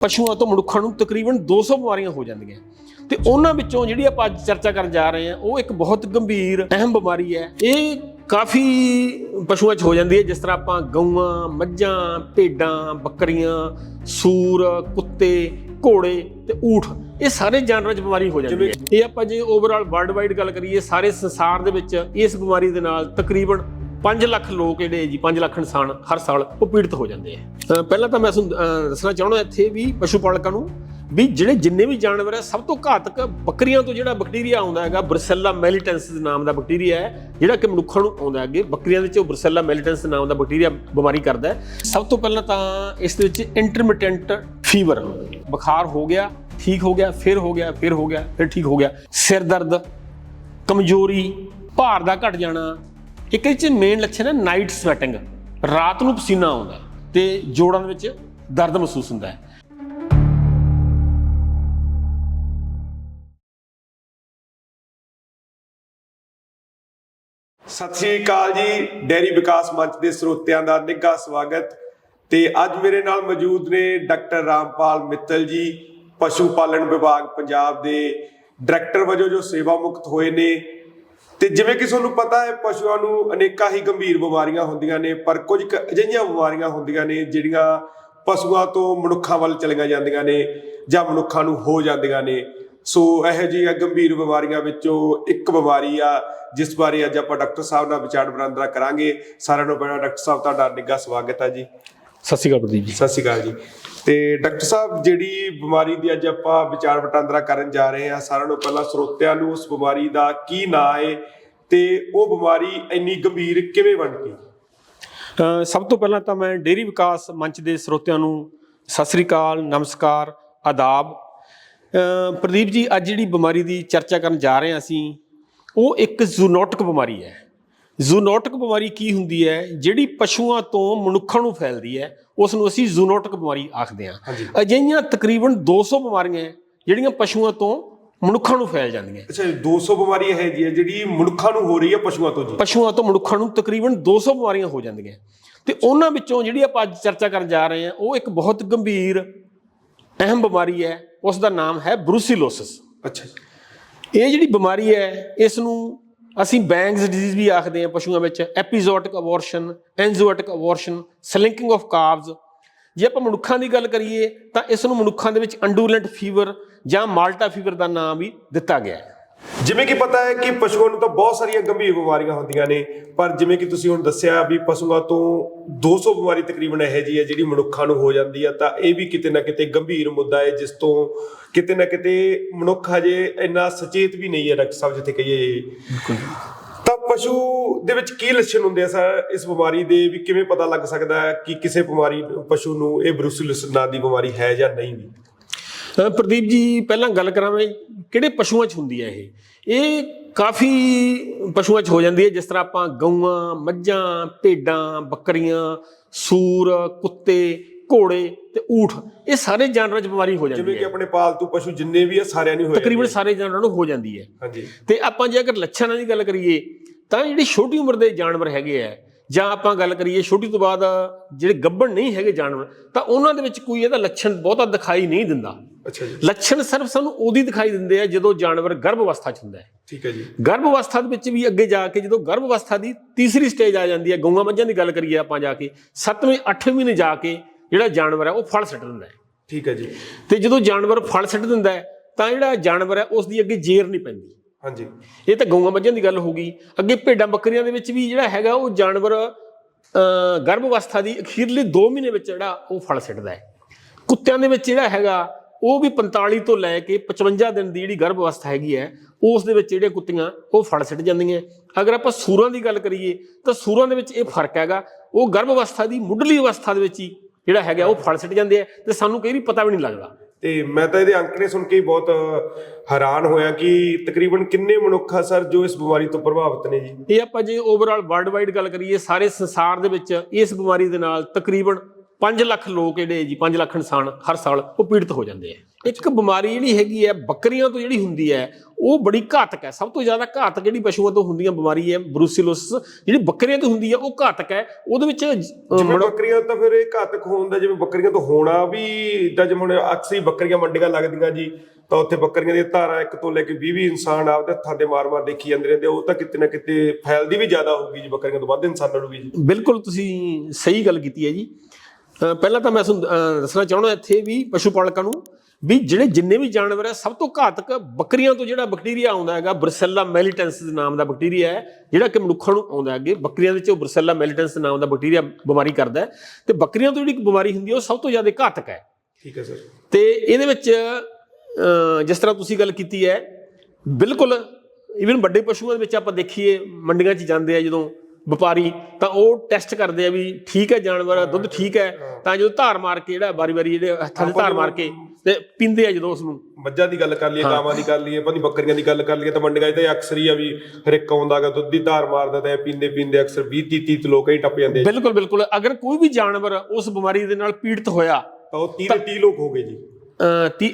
ਪਸ਼ੂਆਂ ਤੋਂ ਮਨੁੱਖਾਂ ਨੂੰ ਤਕਰੀਬਨ 200 ਬਿਮਾਰੀਆਂ ਹੋ ਜਾਂਦੀਆਂ। ਤੇ ਉਹਨਾਂ ਵਿੱਚੋਂ ਜਿਹੜੀ ਆਪਾਂ ਅੱਜ ਚਰਚਾ ਕਰਨ ਜਾ ਰਹੇ ਹਾਂ ਉਹ ਇੱਕ ਬਹੁਤ ਗੰਭੀਰ ਅਹਿਮ ਬਿਮਾਰੀ ਹੈ। ਇਹ ਕਾਫੀ ਪਸ਼ੂਆਂ 'ਚ ਹੋ ਜਾਂਦੀ ਹੈ ਜਿਸ ਤਰ੍ਹਾਂ ਆਪਾਂ ਗਊਆਂ ਮੱਝਾਂ ਭੇਡਾਂ ਬੱਕਰੀਆਂ ਸੂਰ ਕੁੱਤੇ ਘੋੜੇ ਤੇ ਊਠ ਇਹ ਸਾਰੇ ਜਾਨਵਰਾਂ 'ਚ ਬਿਮਾਰੀ ਹੋ ਜਾਂਦੀ ਹੈ। ਇਹ ਆਪਾਂ ਜੇ ਓਵਰਆਲ ਵਰਲਡ ਵਾਈਡ ਗੱਲ ਕਰੀਏ ਸਾਰੇ ਸੰਸਾਰ ਦੇ ਵਿੱਚ ਇਸ ਬਿਮਾਰੀ ਦੇ ਨਾਲ ਤਕਰੀਬਨ 5 ਲੱਖ ਲੋਕ ਜਿਹੜੇ ਜੀ 5 ਲੱਖ ਇਨਸਾਨ ਹਰ ਸਾਲ ਉਹ ਪੀੜਤ ਹੋ ਜਾਂਦੇ ਆ। ਪਹਿਲਾਂ ਤਾਂ ਮੈਂ ਤੁਹਾਨੂੰ ਦੱਸਣਾ ਚਾਹੁੰਦਾ ਇੱਥੇ ਵੀ ਪਸ਼ੂ ਪਾਲਕਾਂ ਨੂੰ ਵੀ ਜਿਹੜੇ ਜਿੰਨੇ ਵੀ ਜਾਨਵਰ ਹੈ ਸਭ ਤੋਂ ਘਾਤਕ ਬੱਕਰੀਆਂ ਤੋਂ ਜਿਹੜਾ ਬੈਕਟੀਰੀਆ ਆਉਂਦਾ ਹੈਗਾ ਬਰਸੈਲਾ ਮੈਲੀਟੈਂਸ ਨਾਮ ਦਾ ਬੈਕਟੀਰੀਆ ਹੈ, ਜਿਹੜਾ ਕਿ ਮਨੁੱਖਾਂ ਨੂੰ ਆਉਂਦਾ ਹੈ ਅੱਗੇ। ਬੱਕਰੀਆਂ ਦੇ ਵਿੱਚ ਉਹ ਬਰਸੈਲਾ ਮੈਲੀਟੈਂਸ ਨਾਮ ਦਾ ਬੈਕਟੀਰੀਆ ਬਿਮਾਰੀ ਕਰਦਾ ਹੈ। ਸਭ ਤੋਂ ਪਹਿਲਾਂ ਤਾਂ ਇਸ ਦੇ ਵਿੱਚ ਇੰਟਰਮਿਟੈਂਟ ਫੀਵਰ ਬੁਖਾਰ ਹੋ ਗਿਆ, ਠੀਕ ਹੋ ਗਿਆ, ਫਿਰ ਹੋ ਗਿਆ, ਫਿਰ ਹੋ ਗਿਆ, ਫਿਰ ਠੀਕ ਹੋ ਗਿਆ। ਸਿਰ ਦਰਦ, ਕਮਜ਼ੋਰੀ, ਭਾਰ ਦਾ ਘਟ ਜਾਣਾ ਇੱਕ ਇਹ ਚ ਮੇਨ ਲੱਛਣ ਹੈ ਨਾਈਟ ਸਵੈਟਿੰਗ ਰਾਤ ਨੂੰ ਪਸੀਨਾ ਆਉਂਦਾ ਤੇ ਜੋੜਾਂ ਦੇ ਵਿੱਚ ਦਰਦ ਮਹਿਸੂਸ ਹੁੰਦਾ ਹੈ। ਸਤਿ ਸ਼੍ਰੀ ਅਕਾਲ ਜੀ ਡੈਰੀ ਵਿਕਾਸ ਮੰਚ ਦੇ ਸਰੋਤਿਆਂ ਦਾ ਨਿੱਘਾ ਸਵਾਗਤ ਤੇ ਅੱਜ ਮੇਰੇ ਨਾਲ ਮੌਜੂਦ ਨੇ ਡਾਕਟਰ ਰਾਮਪਾਲ ਮਿੱਤਲ ਜੀ, ਪਸ਼ੂ ਪਾਲਣ ਵਿਭਾਗ ਪੰਜਾਬ ਦੇ ਡਾਇਰੈਕਟਰ ਵਜੋਂ ਜੋ ਸੇਵਾ ਮੁਕਤ ਹੋਏ ਨੇ। ਤੇ ਜਿਵੇਂ ਕਿ ਤੁਹਾਨੂੰ ਪਤਾ ਹੈ ਪਸ਼ੂਆਂ ਨੂੰ ਅਨੇਕਾਂ ਹੀ ਗੰਭੀਰ ਬਿਮਾਰੀਆਂ ਹੁੰਦੀਆਂ ਨੇ ਪਰ ਕੁਝ ਕੁ ਅਜਿਹੀਆਂ ਬਿਮਾਰੀਆਂ ਹੁੰਦੀਆਂ ਨੇ ਜਿਹੜੀਆਂ ਪਸ਼ੂਆਂ ਤੋਂ ਮਨੁੱਖਾਂ ਵੱਲ ਚਲੀਆਂ ਜਾਂਦੀਆਂ ਨੇ ਜਾਂ ਮਨੁੱਖਾਂ ਨੂੰ ਹੋ ਜਾਂਦੀਆਂ ਨੇ। ਸੋ ਇਹੋ ਜਿਹੀਆਂ ਗੰਭੀਰ ਬਿਮਾਰੀਆਂ ਵਿੱਚੋਂ ਇੱਕ ਬਿਮਾਰੀ ਆ ਜਿਸ ਬਾਰੇ ਅੱਜ ਆਪਾਂ ਡਾਕਟਰ ਸਾਹਿਬ ਨਾਲ ਵਿਚਾਰ ਵਟਾਂਦਰਾ ਕਰਾਂਗੇ। ਸਾਰਿਆਂ ਨੂੰ ਪਹਿਲਾਂ ਡਾਕਟਰ ਸਾਹਿਬ ਤੁਹਾਡਾ ਨਿੱਘਾ ਸਵਾਗਤ ਹੈ ਜੀ। ਸਤਿ ਸ਼੍ਰੀ ਅਕਾਲ ਪ੍ਰਦੀਪ ਜੀ। ਸਤਿ ਸ਼੍ਰੀ ਅਕਾਲ ਜੀ। ਤੇ ਡਾਕਟਰ ਸਾਹਿਬ, ਜਿਹੜੀ ਬਿਮਾਰੀ ਦੀ ਅੱਜ ਆਪਾਂ ਵਿਚਾਰ ਵਟਾਂਦਰਾ ਕਰਨ ਜਾ ਰਹੇ ਹਾਂ, ਸਾਰਿਆਂ ਨੂੰ ਪਹਿਲਾਂ ਸਰੋਤਿਆਂ ਨੂੰ ਉਸ ਬਿਮਾਰੀ ਦਾ ਕੀ ਨਾਂ ਹੈ ਤੇ ਉਹ ਬਿਮਾਰੀ ਇੰਨੀ ਗੰਭੀਰ ਕਿਵੇਂ ਬਣ ਗਈ? ਸਭ ਤੋਂ ਪਹਿਲਾਂ ਤਾਂ ਮੈਂ ਡੇਰੀ ਵਿਕਾਸ ਮੰਚ ਦੇ ਸਰੋਤਿਆਂ ਨੂੰ ਸਤਿ ਸ੍ਰੀ ਅਕਾਲ, ਨਮਸਕਾਰ, ਆਦਾਬ। ਪ੍ਰਦੀਪ ਜੀ, ਅੱਜ ਜਿਹੜੀ ਬਿਮਾਰੀ ਦੀ ਚਰਚਾ ਕਰਨ ਜਾ ਰਹੇ ਹਾਂ ਅਸੀਂ, ਉਹ ਇੱਕ ਜ਼ੂਨੋਟਿਕ ਬਿਮਾਰੀ ਹੈ। ਜ਼ੂਨੋਟਿਕ ਬਿਮਾਰੀ ਕੀ ਹੁੰਦੀ ਹੈ? ਜਿਹੜੀ ਪਸ਼ੂਆਂ ਤੋਂ ਮਨੁੱਖਾਂ ਨੂੰ ਫੈਲਦੀ ਹੈ ਉਸ ਨੂੰ ਅਸੀਂ ਜ਼ੂਨੋਟਿਕ ਬਿਮਾਰੀ ਆਖਦੇ ਹਾਂ। ਅਜਿਹੀਆਂ ਤਕਰੀਬਨ 200 ਬਿਮਾਰੀਆਂ ਹੈ ਜਿਹੜੀਆਂ ਪਸ਼ੂਆਂ ਤੋਂ ਮਨੁੱਖਾਂ ਨੂੰ ਫੈਲ ਜਾਂਦੀਆਂ। ਅੱਛਾ 200 ਬਿਮਾਰੀ ਹੈ ਜੀ ਜਿਹੜੀ ਮਨੁੱਖਾਂ ਨੂੰ ਹੋ ਰਹੀ ਹੈ ਪਸ਼ੂਆਂ ਤੋਂ ਜੀ? ਪਸ਼ੂਆਂ ਤੋਂ ਮਨੁੱਖਾਂ ਨੂੰ ਤਕਰੀਬਨ 200 ਬਿਮਾਰੀਆਂ ਹੋ ਜਾਂਦੀਆਂ। ਤੇ ਉਹਨਾਂ ਵਿੱਚੋਂ ਜਿਹੜੀ ਆਪਾਂ ਅੱਜ ਚਰਚਾ ਕਰਨ ਜਾ ਰਹੇ ਹਾਂ ਉਹ ਇੱਕ ਬਹੁਤ ਗੰਭੀਰ ਅਹਿਮ ਬਿਮਾਰੀ ਹੈ ਉਸ ਦਾ ਨਾਮ ਹੈ ਬਰੂਸੀਲੋਸਿਸ। ਅੱਛਾ ਇਹ ਜਿਹੜੀ ਬਿਮਾਰੀ ਹੈ ਇਸ ਨੂੰ ਅਸੀਂ ਬੈਂਗਸ ਡਿਜ਼ੀਜ਼ ਵੀ ਆਖਦੇ ਹਾਂ ਪਸ਼ੂਆਂ ਵਿੱਚ epizootic abortion enzootic abortion slinking of calves ਜੇ ਆਪਾਂ ਮਨੁੱਖਾਂ ਦੀ ਗੱਲ ਕਰੀਏ ਤਾਂ ਇਸ ਨੂੰ ਮਨੁੱਖਾਂ ਦੇ ਵਿੱਚ ਅੰਡੂਲੈਂਟ ਫੀਵਰ ਜਾਂ ਮਾਲਟਾ ਫੀਵਰ ਦਾ ਨਾਮ ਵੀ ਦਿੱਤਾ ਗਿਆ ਹੈ। ਜਿਵੇਂ ਕਿ ਪਤਾ ਹੈ ਕਿ ਪਸ਼ੂਆਂ ਨੂੰ ਤਾਂ ਬਹੁਤ ਸਾਰੀਆਂ ਗੰਭੀਰ ਬਿਮਾਰੀਆਂ ਹੁੰਦੀਆਂ ਨੇ ਪਰ ਜਿਵੇਂ ਕਿ ਤੁਸੀਂ ਹੁਣ ਦੱਸਿਆ ਵੀ ਪਸ਼ੂਆਂ ਤੋਂ 200 ਬਿਮਾਰੀ ਤਕਰੀਬਨ ਇਹੋ ਜੀ ਹੈ ਜਿਹੜੀ ਮਨੁੱਖਾਂ ਨੂੰ ਹੋ ਜਾਂਦੀ ਆ ਤਾਂ ਇਹ ਵੀ ਕਿਤੇ ਨਾ ਕਿਤੇ ਗੰਭੀਰ ਮੁੱਦਾ ਹੈ ਜਿਸ ਤੋਂ ਕਿਤੇ ਨਾ ਕਿਤੇ ਮਨੁੱਖ ਹਜੇ ਇੰਨਾ ਸੁਚੇਤ ਵੀ ਨਹੀਂ ਹੈ ਡਾਕਟਰ ਸਾਹਿਬ ਜਿੱਥੇ ਕਹੀਏ ਤਾਂ ਪਸ਼ੂ ਦੇ ਵਿੱਚ ਕੀ ਲੱਛਣ ਹੁੰਦੇ ਆ ਸਰ ਇਸ ਬਿਮਾਰੀ ਦੇ ਵੀ ਕਿਵੇਂ ਪਤਾ ਲੱਗ ਸਕਦਾ ਹੈ ਕਿ ਕਿਸੇ ਬਿਮਾਰੀ ਪਸ਼ੂ ਨੂੰ ਇਹ ਬਰੂਸਿਲਸ ਨਾਂ ਦੀ ਬਿਮਾਰੀ ਹੈ ਜਾਂ ਨਹੀਂ ਵੀ? ਪ੍ਰਦੀਪ ਜੀ ਪਹਿਲਾਂ ਗੱਲ ਕਰਾਂਗੇ ਕਿਹੜੇ ਪਸ਼ੂਆਂ 'ਚ ਹੁੰਦੀ ਹੈ ਇਹ? ਇਹ ਕਾਫੀ ਪਸ਼ੂਆਂ 'ਚ ਹੋ ਜਾਂਦੀ ਹੈ ਜਿਸ ਤਰ੍ਹਾਂ ਆਪਾਂ ਗਊਆਂ ਮੱਝਾਂ ਭੇਡਾਂ ਬੱਕਰੀਆਂ ਸੂਰ ਕੁੱਤੇ ਘੋੜੇ ਤੇ ਊਠ ਇਹ ਸਾਰੇ ਜਾਨਵਰਾਂ 'ਚ ਬਿਮਾਰੀ ਹੋ ਜਾਂਦੀ ਜਿਵੇਂ ਕਿ ਹੈ। ਆਪਣੇ ਪਾਲਤੂ ਪਸ਼ੂ ਜਿੰਨੇ ਵੀ ਆ ਸਾਰਿਆਂ ਨੂੰ ਹੋਇਆ ਤਕਰੀਬਨ ਸਾਰੇ ਜਾਨਵਰਾਂ ਨੂੰ ਹੋ ਜਾਂਦੀ ਹੈ। ਹਾਂਜੀ। ਤੇ ਆਪਾਂ ਜੇ ਅਗਰ ਲੱਛਣਾਂ ਦੀ ਗੱਲ ਕਰੀਏ ਤਾਂ ਜਿਹੜੀ ਛੋਟੀ ਉਮਰ ਦੇ ਜਾਨਵਰ ਹੈਗੇ ਆ ਜਾਂ ਆਪਾਂ ਗੱਲ ਕਰੀਏ ਛੋਟੀ ਤੋਂ ਬਾਅਦ ਜਿਹੜੇ ਗੱਭਣ ਨਹੀਂ ਹੈਗੇ ਜਾਨਵਰ ਤਾਂ ਉਹਨਾਂ ਦੇ ਵਿੱਚ ਕੋਈ ਇਹਦਾ ਲੱਛਣ ਬਹੁਤਾ ਦਿਖਾਈ ਨਹੀਂ ਦਿੰਦਾ। ਲੱਛਣ ਸਿਰਫ ਸਾਨੂੰ ਉਦੋਂ ਦਿਖਾਈ ਦਿੰਦੇ ਆ ਜਦੋਂ ਜਾਨਵਰ ਗਰਭ ਅਵਸਥਾ 'ਚ ਹੁੰਦਾ ਹੈ। ਠੀਕ ਹੈ ਜੀ। ਗਰਭ ਅਵਸਥਾ ਦੇ ਵਿੱਚ ਵੀ ਅੱਗੇ ਜਾ ਕੇ ਜਦੋਂ ਗਰਭ ਅਵਸਥਾ ਦੀ ਤੀਸਰੀ ਸਟੇਜ ਆ ਜਾਂਦੀ ਹੈ ਗਊਆਂ ਮੱਝਾਂ ਦੀ ਗੱਲ ਕਰੀਏ ਆਪਾਂ ਜਾ ਕੇ 7ਵੇਂ 8ਵੇਂ ਮਹੀਨੇ ਜਾ ਕੇ ਜਿਹੜਾ ਜਾਨਵਰ ਹੈ ਉਹ ਫਲ ਸਿੱਟ ਦਿੰਦਾ ਹੈ। ਠੀਕ ਹੈ ਜੀ। ਤੇ ਜਦੋਂ ਜਾਨਵਰ ਫਲ ਸਿੱਟ ਦਿੰਦਾ ਹੈ ਤਾਂ ਜਿਹੜਾ ਜਾਨਵਰ ਹੈ ਉਸ ਦੀ ਅੱਗੇ ਜੇਰ ਨਹੀਂ ਪੈਂਦੀ। ਹਾਂਜੀ। ਇਹ ਤਾਂ ਗਊਆਂ ਮੱਝਾਂ ਦੀ ਗੱਲ ਹੋ ਗਈ। ਅੱਗੇ ਭੇਡਾਂ ਬੱਕਰੀਆਂ ਦੇ ਵਿੱਚ ਵੀ ਜਿਹੜਾ ਹੈਗਾ ਉਹ ਜਾਨਵਰ ਗਰਭ ਅਵਸਥਾ ਦੀ ਅਖੀਰਲੇ 2 ਮਹੀਨੇ ਵਿੱਚ ਜਿਹੜਾ ਉਹ ਫਲ ਸਿੱਟਦਾ ਹੈ। ਕੁੱਤਿਆਂ ਦੇ ਵਿੱਚ ਜਿਹੜਾ ਹੈਗਾ ਉਹ ਵੀ 45 ਤੋਂ ਲੈ ਕੇ 55 ਦਿਨ ਦੀ ਜਿਹੜੀ ਗਰਭ ਅਵਸਥਾ ਹੈਗੀ ਹੈ ਉਸ ਦੇ ਵਿੱਚ ਜਿਹੜੇ ਕੁੱਤੀਆਂ ਉਹ ਫਲ ਸਿੱਟ ਜਾਂਦੀਆਂ ਅਗਰ ਆਪਾਂ ਸੂਰਾਂ ਦੀ ਗੱਲ ਕਰੀਏ ਤਾਂ ਸੂਰਾਂ ਦੇ ਵਿੱਚ ਇਹ ਫ਼ਰਕ ਹੈਗਾ ਉਹ ਗਰਭ ਅਵਸਥਾ ਦੀ ਮੁੱਢਲੀ ਅਵਸਥਾ ਦੇ ਵਿੱਚ ਹੀ ਜਿਹੜਾ ਹੈਗਾ ਉਹ ਫਲ ਸਿੱਟ ਜਾਂਦੇ ਆ ਤੇ ਸਾਨੂੰ ਕਈ ਵਾਰੀ ਪਤਾ ਵੀ ਨਹੀਂ ਲੱਗਦਾ। ਤੇ ਮੈਂ ਤਾਂ ਇਹਦੇ ਅੰਕੜੇ ਸੁਣ ਕੇ ਬਹੁਤ ਹੈਰਾਨ ਹੋਇਆ ਕਿ ਤਕਰੀਬਨ ਕਿੰਨੇ ਮਨੁੱਖ ਆ ਸਰ ਜੋ ਇਸ ਬਿਮਾਰੀ ਤੋਂ ਪ੍ਰਭਾਵਿਤ ਨੇ ਜੀ? ਇਹ ਆਪਾਂ ਜੇ ਓਵਰਆਲ ਵਰਲਡ ਵਾਈਡ ਗੱਲ ਕਰੀਏ ਸਾਰੇ ਸੰਸਾਰ ਦੇ ਵਿੱਚ ਇਸ ਬਿਮਾਰੀ ਦੇ ਨਾਲ ਤਕਰੀਬਨ 5 ਲੱਖ ਲੋਕ ਜਿਹੜੇ ਜੀ 5 ਲੱਖ ਇਨਸਾਨ ਹਰ ਸਾਲ ਉਹ ਪੀੜਤ ਹੋ ਜਾਂਦੇ ਆ। ਇੱਕ ਬਿਮਾਰੀ ਜਿਹੜੀ ਹੈਗੀ ਹੈ ਬੱਕਰੀਆਂ ਤੋਂ ਜਿਹੜੀ ਹੁੰਦੀ ਹੈ ਉਹ ਬੜੀ ਘਾਤਕ ਹੈ। ਸਭ ਤੋਂ ਜ਼ਿਆਦਾ ਘਾਤਕ ਜਿਹੜੀ ਪਸ਼ੂਆਂ ਤੋਂ ਹੁੰਦੀਆਂ ਬਿਮਾਰੀ ਹੈ ਬਰੂਸਿਲੋਸਿਸ ਜਿਹੜੀ ਬੱਕਰੀਆਂ ਤੋਂ ਹੁੰਦੀ ਹੈ ਉਹ ਘਾਤਕ ਹੈ। ਉਹਦੇ ਵਿੱਚ ਜਿਵੇਂ ਬੱਕਰੀਆਂ ਤਾਂ ਫਿਰ ਇਹ ਘਾਤਕ ਹੋਣ ਦਾ ਜਿਵੇਂ ਬੱਕਰੀਆਂ ਤੋਂ ਹੋਣਾ ਵੀ ਇਦਾਂ ਜਿਵੇਂ ਹੁਣ ਅਕਸਰ ਬੱਕਰੀਆਂ ਮੰਡੀਆਂ ਲੱਗਦੀਆਂ ਜੀ ਤਾਂ ਉੱਥੇ ਬੱਕਰੀਆਂ ਦੀਆਂ ਧਾਰਾਂ ਇੱਕ ਤੋਂ ਲੈ ਕੇ 20 20 ਇਨਸਾਨ ਆਪਦੇ ਹੱਥਾਂ ਦੇ ਮਾਰ-ਮਾਰ ਦੇਖੀ ਜਾਂਦੇ ਰਹਿੰਦੇ ਉਹ ਤਾਂ ਕਿਤੇ ਨਾ ਕਿਤੇ ਫੈਲਦੀ ਵੀ ਜ਼ਿਆਦਾ ਹੋਊਗੀ ਜੀ ਬੱਕਰੀਆਂ ਤੋਂ ਵੱਧ ਇਨਸਾਨਾਂ ਨੂੰ ਵੀ ਜੀ। ਬਿਲਕੁਲ ਤੁਸੀਂ ਸਹੀ ਗੱਲ ਕੀਤੀ ਹੈ ਜੀ। ਪਹਿਲਾਂ ਤਾਂ ਮੈਂ ਤੁਹਾਨੂੰ ਦੱਸਣਾ ਚਾਹੁੰਦਾ ਇੱਥੇ ਵੀ ਪਸ਼ੂ ਪਾਲਕਾਂ ਨੂੰ ਵੀ ਜਿਹੜੇ ਜਿੰਨੇ ਵੀ ਜਾਨਵਰ ਹੈ ਸਭ ਤੋਂ ਘਾਤਕ ਬੱਕਰੀਆਂ ਤੋਂ ਜਿਹੜਾ ਬੈਕਟੀਰੀਆ ਆਉਂਦਾ ਹੈਗਾ ਬਰਸੈਲਾ ਮੈਲੀਟੈਂਸ ਦੇ ਨਾਮ ਦਾ ਬੈਕਟੀਰੀਆ ਹੈ ਜਿਹੜਾ ਕਿ ਮਨੁੱਖਾਂ ਨੂੰ ਆਉਂਦਾ ਹੈ ਅੱਗੇ। ਬੱਕਰੀਆਂ ਦੇ ਵਿੱਚ ਉਹ ਬਰਸੈਲਾ ਮੈਲੀਟੈਂਸ ਨਾਮ ਦਾ ਬੈਕਟੀਰੀਆ ਬਿਮਾਰੀ ਕਰਦਾ ਹੈ। ਤੇ ਬੱਕਰੀਆਂ ਤੋਂ ਜਿਹੜੀ ਬਿਮਾਰੀ ਹੁੰਦੀ ਹੈ ਉਹ ਸਭ ਤੋਂ ਜ਼ਿਆਦਾ ਘਾਤਕ ਹੈ। ਠੀਕ ਹੈ ਸਰ। ਤੇ ਇਹਦੇ ਵਿੱਚ ਜਿਸ ਤਰ੍ਹਾਂ ਤੁਸੀਂ ਗੱਲ ਕੀਤੀ ਹੈ ਬਿਲਕੁਲ ਇਵਨ ਵੱਡੇ ਪਸ਼ੂਆਂ ਦੇ ਵਿੱਚ ਆਪਾਂ ਦੇਖੀਏ ਮੰਡੀਆਂ 'ਚ ਜਾਂਦੇ ਆ ਜਦੋਂ ਵਪਾਰੀ ਤਾਂ ਉਹ ਟੈਸਟ ਕਰਦੇ ਆ ਵੀ ਠੀਕ ਹੈ ਜਾਨਵਰ ਦੁੱਧ ਠੀਕ ਹੈ ਤਾਂ ਜਦੋਂ ਧਾਰ ਮਾਰ ਕੇ ਜਿਹੜਾ ਵਾਰੀ-ਵਾਰੀ ਜਿਹੜੇ ਹੱਥਾਂ 'ਚ ਧਾਰ ਮਾਰ ਕੇ ਤੇ ਪੀਂਦੇ ਆ ਜਦੋਂ ਉਸ ਨੂੰ ਮੱਝਾਂ ਦੀ ਗੱਲ ਕਰ ਲਈਏ ਗਾਵਾਂ ਦੀ ਕਰ ਲਈਏ ਪਤਾ ਬੱਕਰੀਆਂ ਦੀ ਗੱਲ ਕਰ ਲਈਏ ਤਾਂ ਮੰਡੀਆਂ 'ਚ ਤਾਂ ਅਕਸਰ ਹੀ ਆ ਵੀ ਹਰ ਇੱਕ ਆਉਂਦਾਗਾ ਦੁੱਧ ਦੀ ਧਾਰ ਮਾਰਦਾ ਤਾਂ ਪੀਂਦੇ ਪੀਂਦੇ ਅਕਸਰ 20 30 30 ਲੋਕ ਹੀ ਟੱਪ ਜਾਂਦੇ ਬਿਲਕੁਲ ਬਿਲਕੁਲ। ਅਗਰ ਕੋਈ ਵੀ ਜਾਨਵਰ ਉਸ ਬਿਮਾਰੀ ਦੇ ਨਾਲ ਪੀੜਤ ਹੋਇਆ ਤਾਂ ਉਹ 30 ਦੇ 30 ਲੋਕ ਹੋ ਗਏ ਜੀ।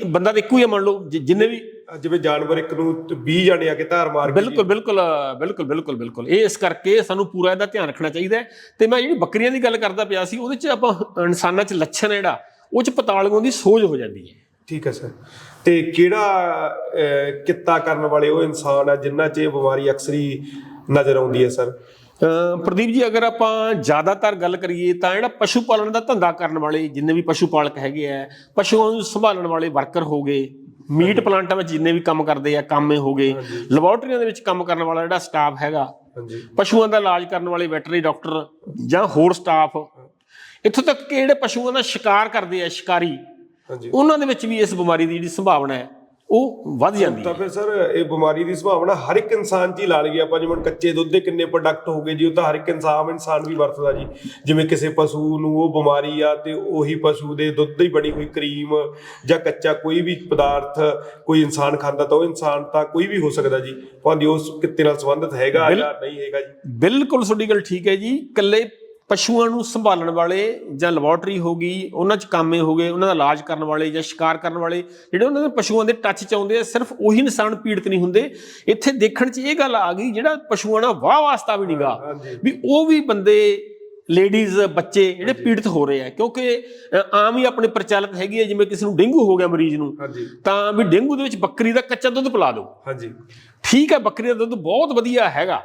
ਬੰਦਾ ਤਾਂ ਇੱਕੋ ਹੀ ਮੰਨ ਲਓ ਜਿੰਨੇ ਵੀ ਜਿਵੇਂ ਜਾਨਵਰ ਇੱਕ ਨੂੰ 20 ਜਾਣੇ ਆ ਕੇ ਧਾਰ ਮਾਰ ਕੇ ਬਿਲਕੁਲ ਬਿਲਕੁਲ ਬਿਲਕੁਲ ਬਿਲਕੁਲ ਬਿਲਕੁਲ। ਇਹ ਇਸ ਕਰਕੇ ਸਾਨੂੰ ਪੂਰਾ ਇਹਦਾ ਧਿਆਨ ਰੱਖਣਾ ਚਾਹੀਦਾ ਤੇ ਮੈਂ ਜਿਹੜੀ ਬੱਕਰੀਆਂ ਦੀ ਗੱਲ ਕਰਦਾ ਪਿਆ ਸੀ ਉਹਦੇ 'ਚ ਆਪਾਂ ਇਨਸਾਨਾਂ 'ਚ ਲੱਛਣ ਜਿਹੜਾ ਉਹ 'ਚ ਪਤਾਲਗੋਂ ਦੀ ਸੋਜ ਹੋ ਜਾਂਦੀ ਹੈ। ਠੀਕ ਹੈ ਸਰ। ਤੇ ਕਿਹੜਾ ਕਿੱਤਾ ਕਰਨ ਵਾਲੇ ਉਹ ਇਨਸਾਨ ਆ ਜਿਨ੍ਹਾਂ 'ਚ ਇਹ ਬਿਮਾਰੀ ਅਕਸਰ ਹੀ ਨਜ਼ਰ ਆਉਂਦੀ ਹੈ ਸਰ? ਪ੍ਰਦੀਪ ਜੀ ਅਗਰ ਆਪਾਂ ਜ਼ਿਆਦਾਤਰ ਗੱਲ ਕਰੀਏ ਤਾਂ ਜਿਹੜਾ ਪਸ਼ੂ ਪਾਲਣ ਦਾ ਧੰਦਾ ਕਰਨ ਵਾਲੇ ਜਿੰਨੇ ਵੀ ਪਸ਼ੂ ਪਾਲਕ ਹੈਗੇ ਆ ਪਸ਼ੂਆਂ ਨੂੰ ਸੰਭਾਲਣ ਵਾਲੇ ਵਰਕਰ ਹੋ ਗਏ। ਮੀਟ ਪਲਾਂਟਾਂ ਵਿੱਚ ਜਿੰਨੇ ਵੀ ਕੰਮ ਕਰਦੇ ਆ ਕਾਮੇ ਹੋ ਗਏ। ਲੈਬੋਰਟਰੀਆਂ ਦੇ ਵਿੱਚ ਕੰਮ ਕਰਨ ਵਾਲਾ ਜਿਹੜਾ ਸਟਾਫ ਹੈਗਾ ਪਸ਼ੂਆਂ ਦਾ ਇਲਾਜ ਕਰਨ ਵਾਲੇ ਵੈਟਰਨਰੀ ਡਾਕਟਰ ਜਾਂ ਹੋਰ ਸਟਾਫ ਇੱਥੋਂ ਤੱਕ ਕਿ ਜਿਹੜੇ ਪਸ਼ੂਆਂ ਦਾ ਸ਼ਿਕਾਰ ਕਰਦੇ ਆ ਸ਼ਿਕਾਰੀ ਉਹਨਾਂ ਦੇ ਵਿੱਚ ਵੀ ਇਸ ਬਿਮਾਰੀ ਦੀ ਜਿਹੜੀ ਸੰਭਾਵਨਾ ਹੈ। ਉਹ ਵੱਧ ਜਾਂਦੀ ਹੈ। ਤਾਂ ਫਿਰ ਸਰ ਇਹ ਬਿਮਾਰੀ ਦੀ ਸੰਭਾਵਨਾ ਹਰ ਇੱਕ ਇਨਸਾਨ 'ਚ ਹੀ ਲਾ ਲਈਏ ਆਪਾਂ ਜਿਵੇਂ ਕੱਚੇ ਦੁੱਧ ਦੇ ਕਿੰਨੇ ਪ੍ਰੋਡਕਟ ਹੋ ਗਏ ਜੀ ਉਹ ਤਾਂ ਹਰ ਇੱਕ ਇਨਸਾਨ ਇਨਸਾਨ ਵੀ ਵਰਤਦਾ ਜੀ। ਜਿਵੇਂ ਕਿਸੇ ਪਸ਼ੂ ਨੂੰ ਉਹ ਬਿਮਾਰੀ ਆ ਤੇ ਉਹੀ ਪਸ਼ੂ ਦੇ ਦੁੱਧ ਦੀ ਬਣੀ ਕੋਈ ਕਰੀਮ ਜਾਂ ਕੱਚਾ ਕੋਈ ਵੀ ਪਦਾਰਥ ਕੋਈ ਇਨਸਾਨ ਖਾਂਦਾ ਤਾਂ ਉਹ ਇਨਸਾਨ ਤਾਂ ਕੋਈ ਵੀ ਹੋ ਸਕਦਾ ਜੀ। ਭਾਵੇਂ ਉਸ ਕਿੱਤੇ ਨਾਲ ਸੰਬੰਧਿਤ ਹੈਗਾ ਜਾਂ ਨਹੀਂ ਹੈਗਾ ਜੀ। ਬਿਲਕੁਲ ਤੁਹਾਡੀ ਗੱਲ ਠੀਕ ਹੈ ਜੀ। ਇਕੱਲੇ ਪਸ਼ੂਆਂ ਨੂੰ ਸੰਭਾਲਣ ਵਾਲੇ ਜਾਂ ਲੈਬੋਰਟਰੀ ਹੋ ਗਈ ਉਹਨਾਂ 'ਚ ਕਾਮੇ ਹੋ ਗਏ ਉਹਨਾਂ ਦਾ ਇਲਾਜ ਕਰਨ ਵਾਲੇ ਜਾਂ ਸ਼ਿਕਾਰ ਕਰਨ ਵਾਲੇ ਜਿਹੜੇ ਉਹਨਾਂ ਦੇ ਪਸ਼ੂਆਂ ਦੇ ਟੱਚ 'ਚ ਆਉਂਦੇ ਆ ਸਿਰਫ ਉਹੀ ਇਨਸਾਨ ਪੀੜਤ ਨਹੀਂ ਹੁੰਦੇ। ਇੱਥੇ ਦੇਖਣ 'ਚ ਇਹ ਗੱਲ ਆ ਗਈ ਜਿਹੜਾ ਪਸ਼ੂਆਂ ਨਾਲ ਵਾਹ ਵਾਸਤਾ ਵੀ ਨਹੀਂਗਾ ਵੀ ਉਹ ਵੀ ਬੰਦੇ ਲੇਡੀਜ਼ ਬੱਚੇ ਜਿਹੜੇ ਪੀੜਤ ਹੋ ਰਹੇ ਆ ਕਿਉਂਕਿ ਆਮ ਹੀ ਆਪਣੇ ਪ੍ਰਚਲਿਤ ਹੈਗੀ ਹੈ ਜਿਵੇਂ ਕਿਸੇ ਨੂੰ ਡੇਂਗੂ ਹੋ ਗਿਆ ਮਰੀਜ਼ ਨੂੰ ਤਾਂ ਵੀ ਡੇਂਗੂ ਦੇ ਵਿੱਚ ਬੱਕਰੀ ਦਾ ਕੱਚਾ ਦੁੱਧ ਪਿਲਾ ਦਿਓ। ਹਾਂਜੀ। ਠੀਕ ਹੈ ਬੱਕਰੀ ਦਾ ਦੁੱਧ ਬਹੁਤ ਵਧੀਆ ਹੈਗਾ।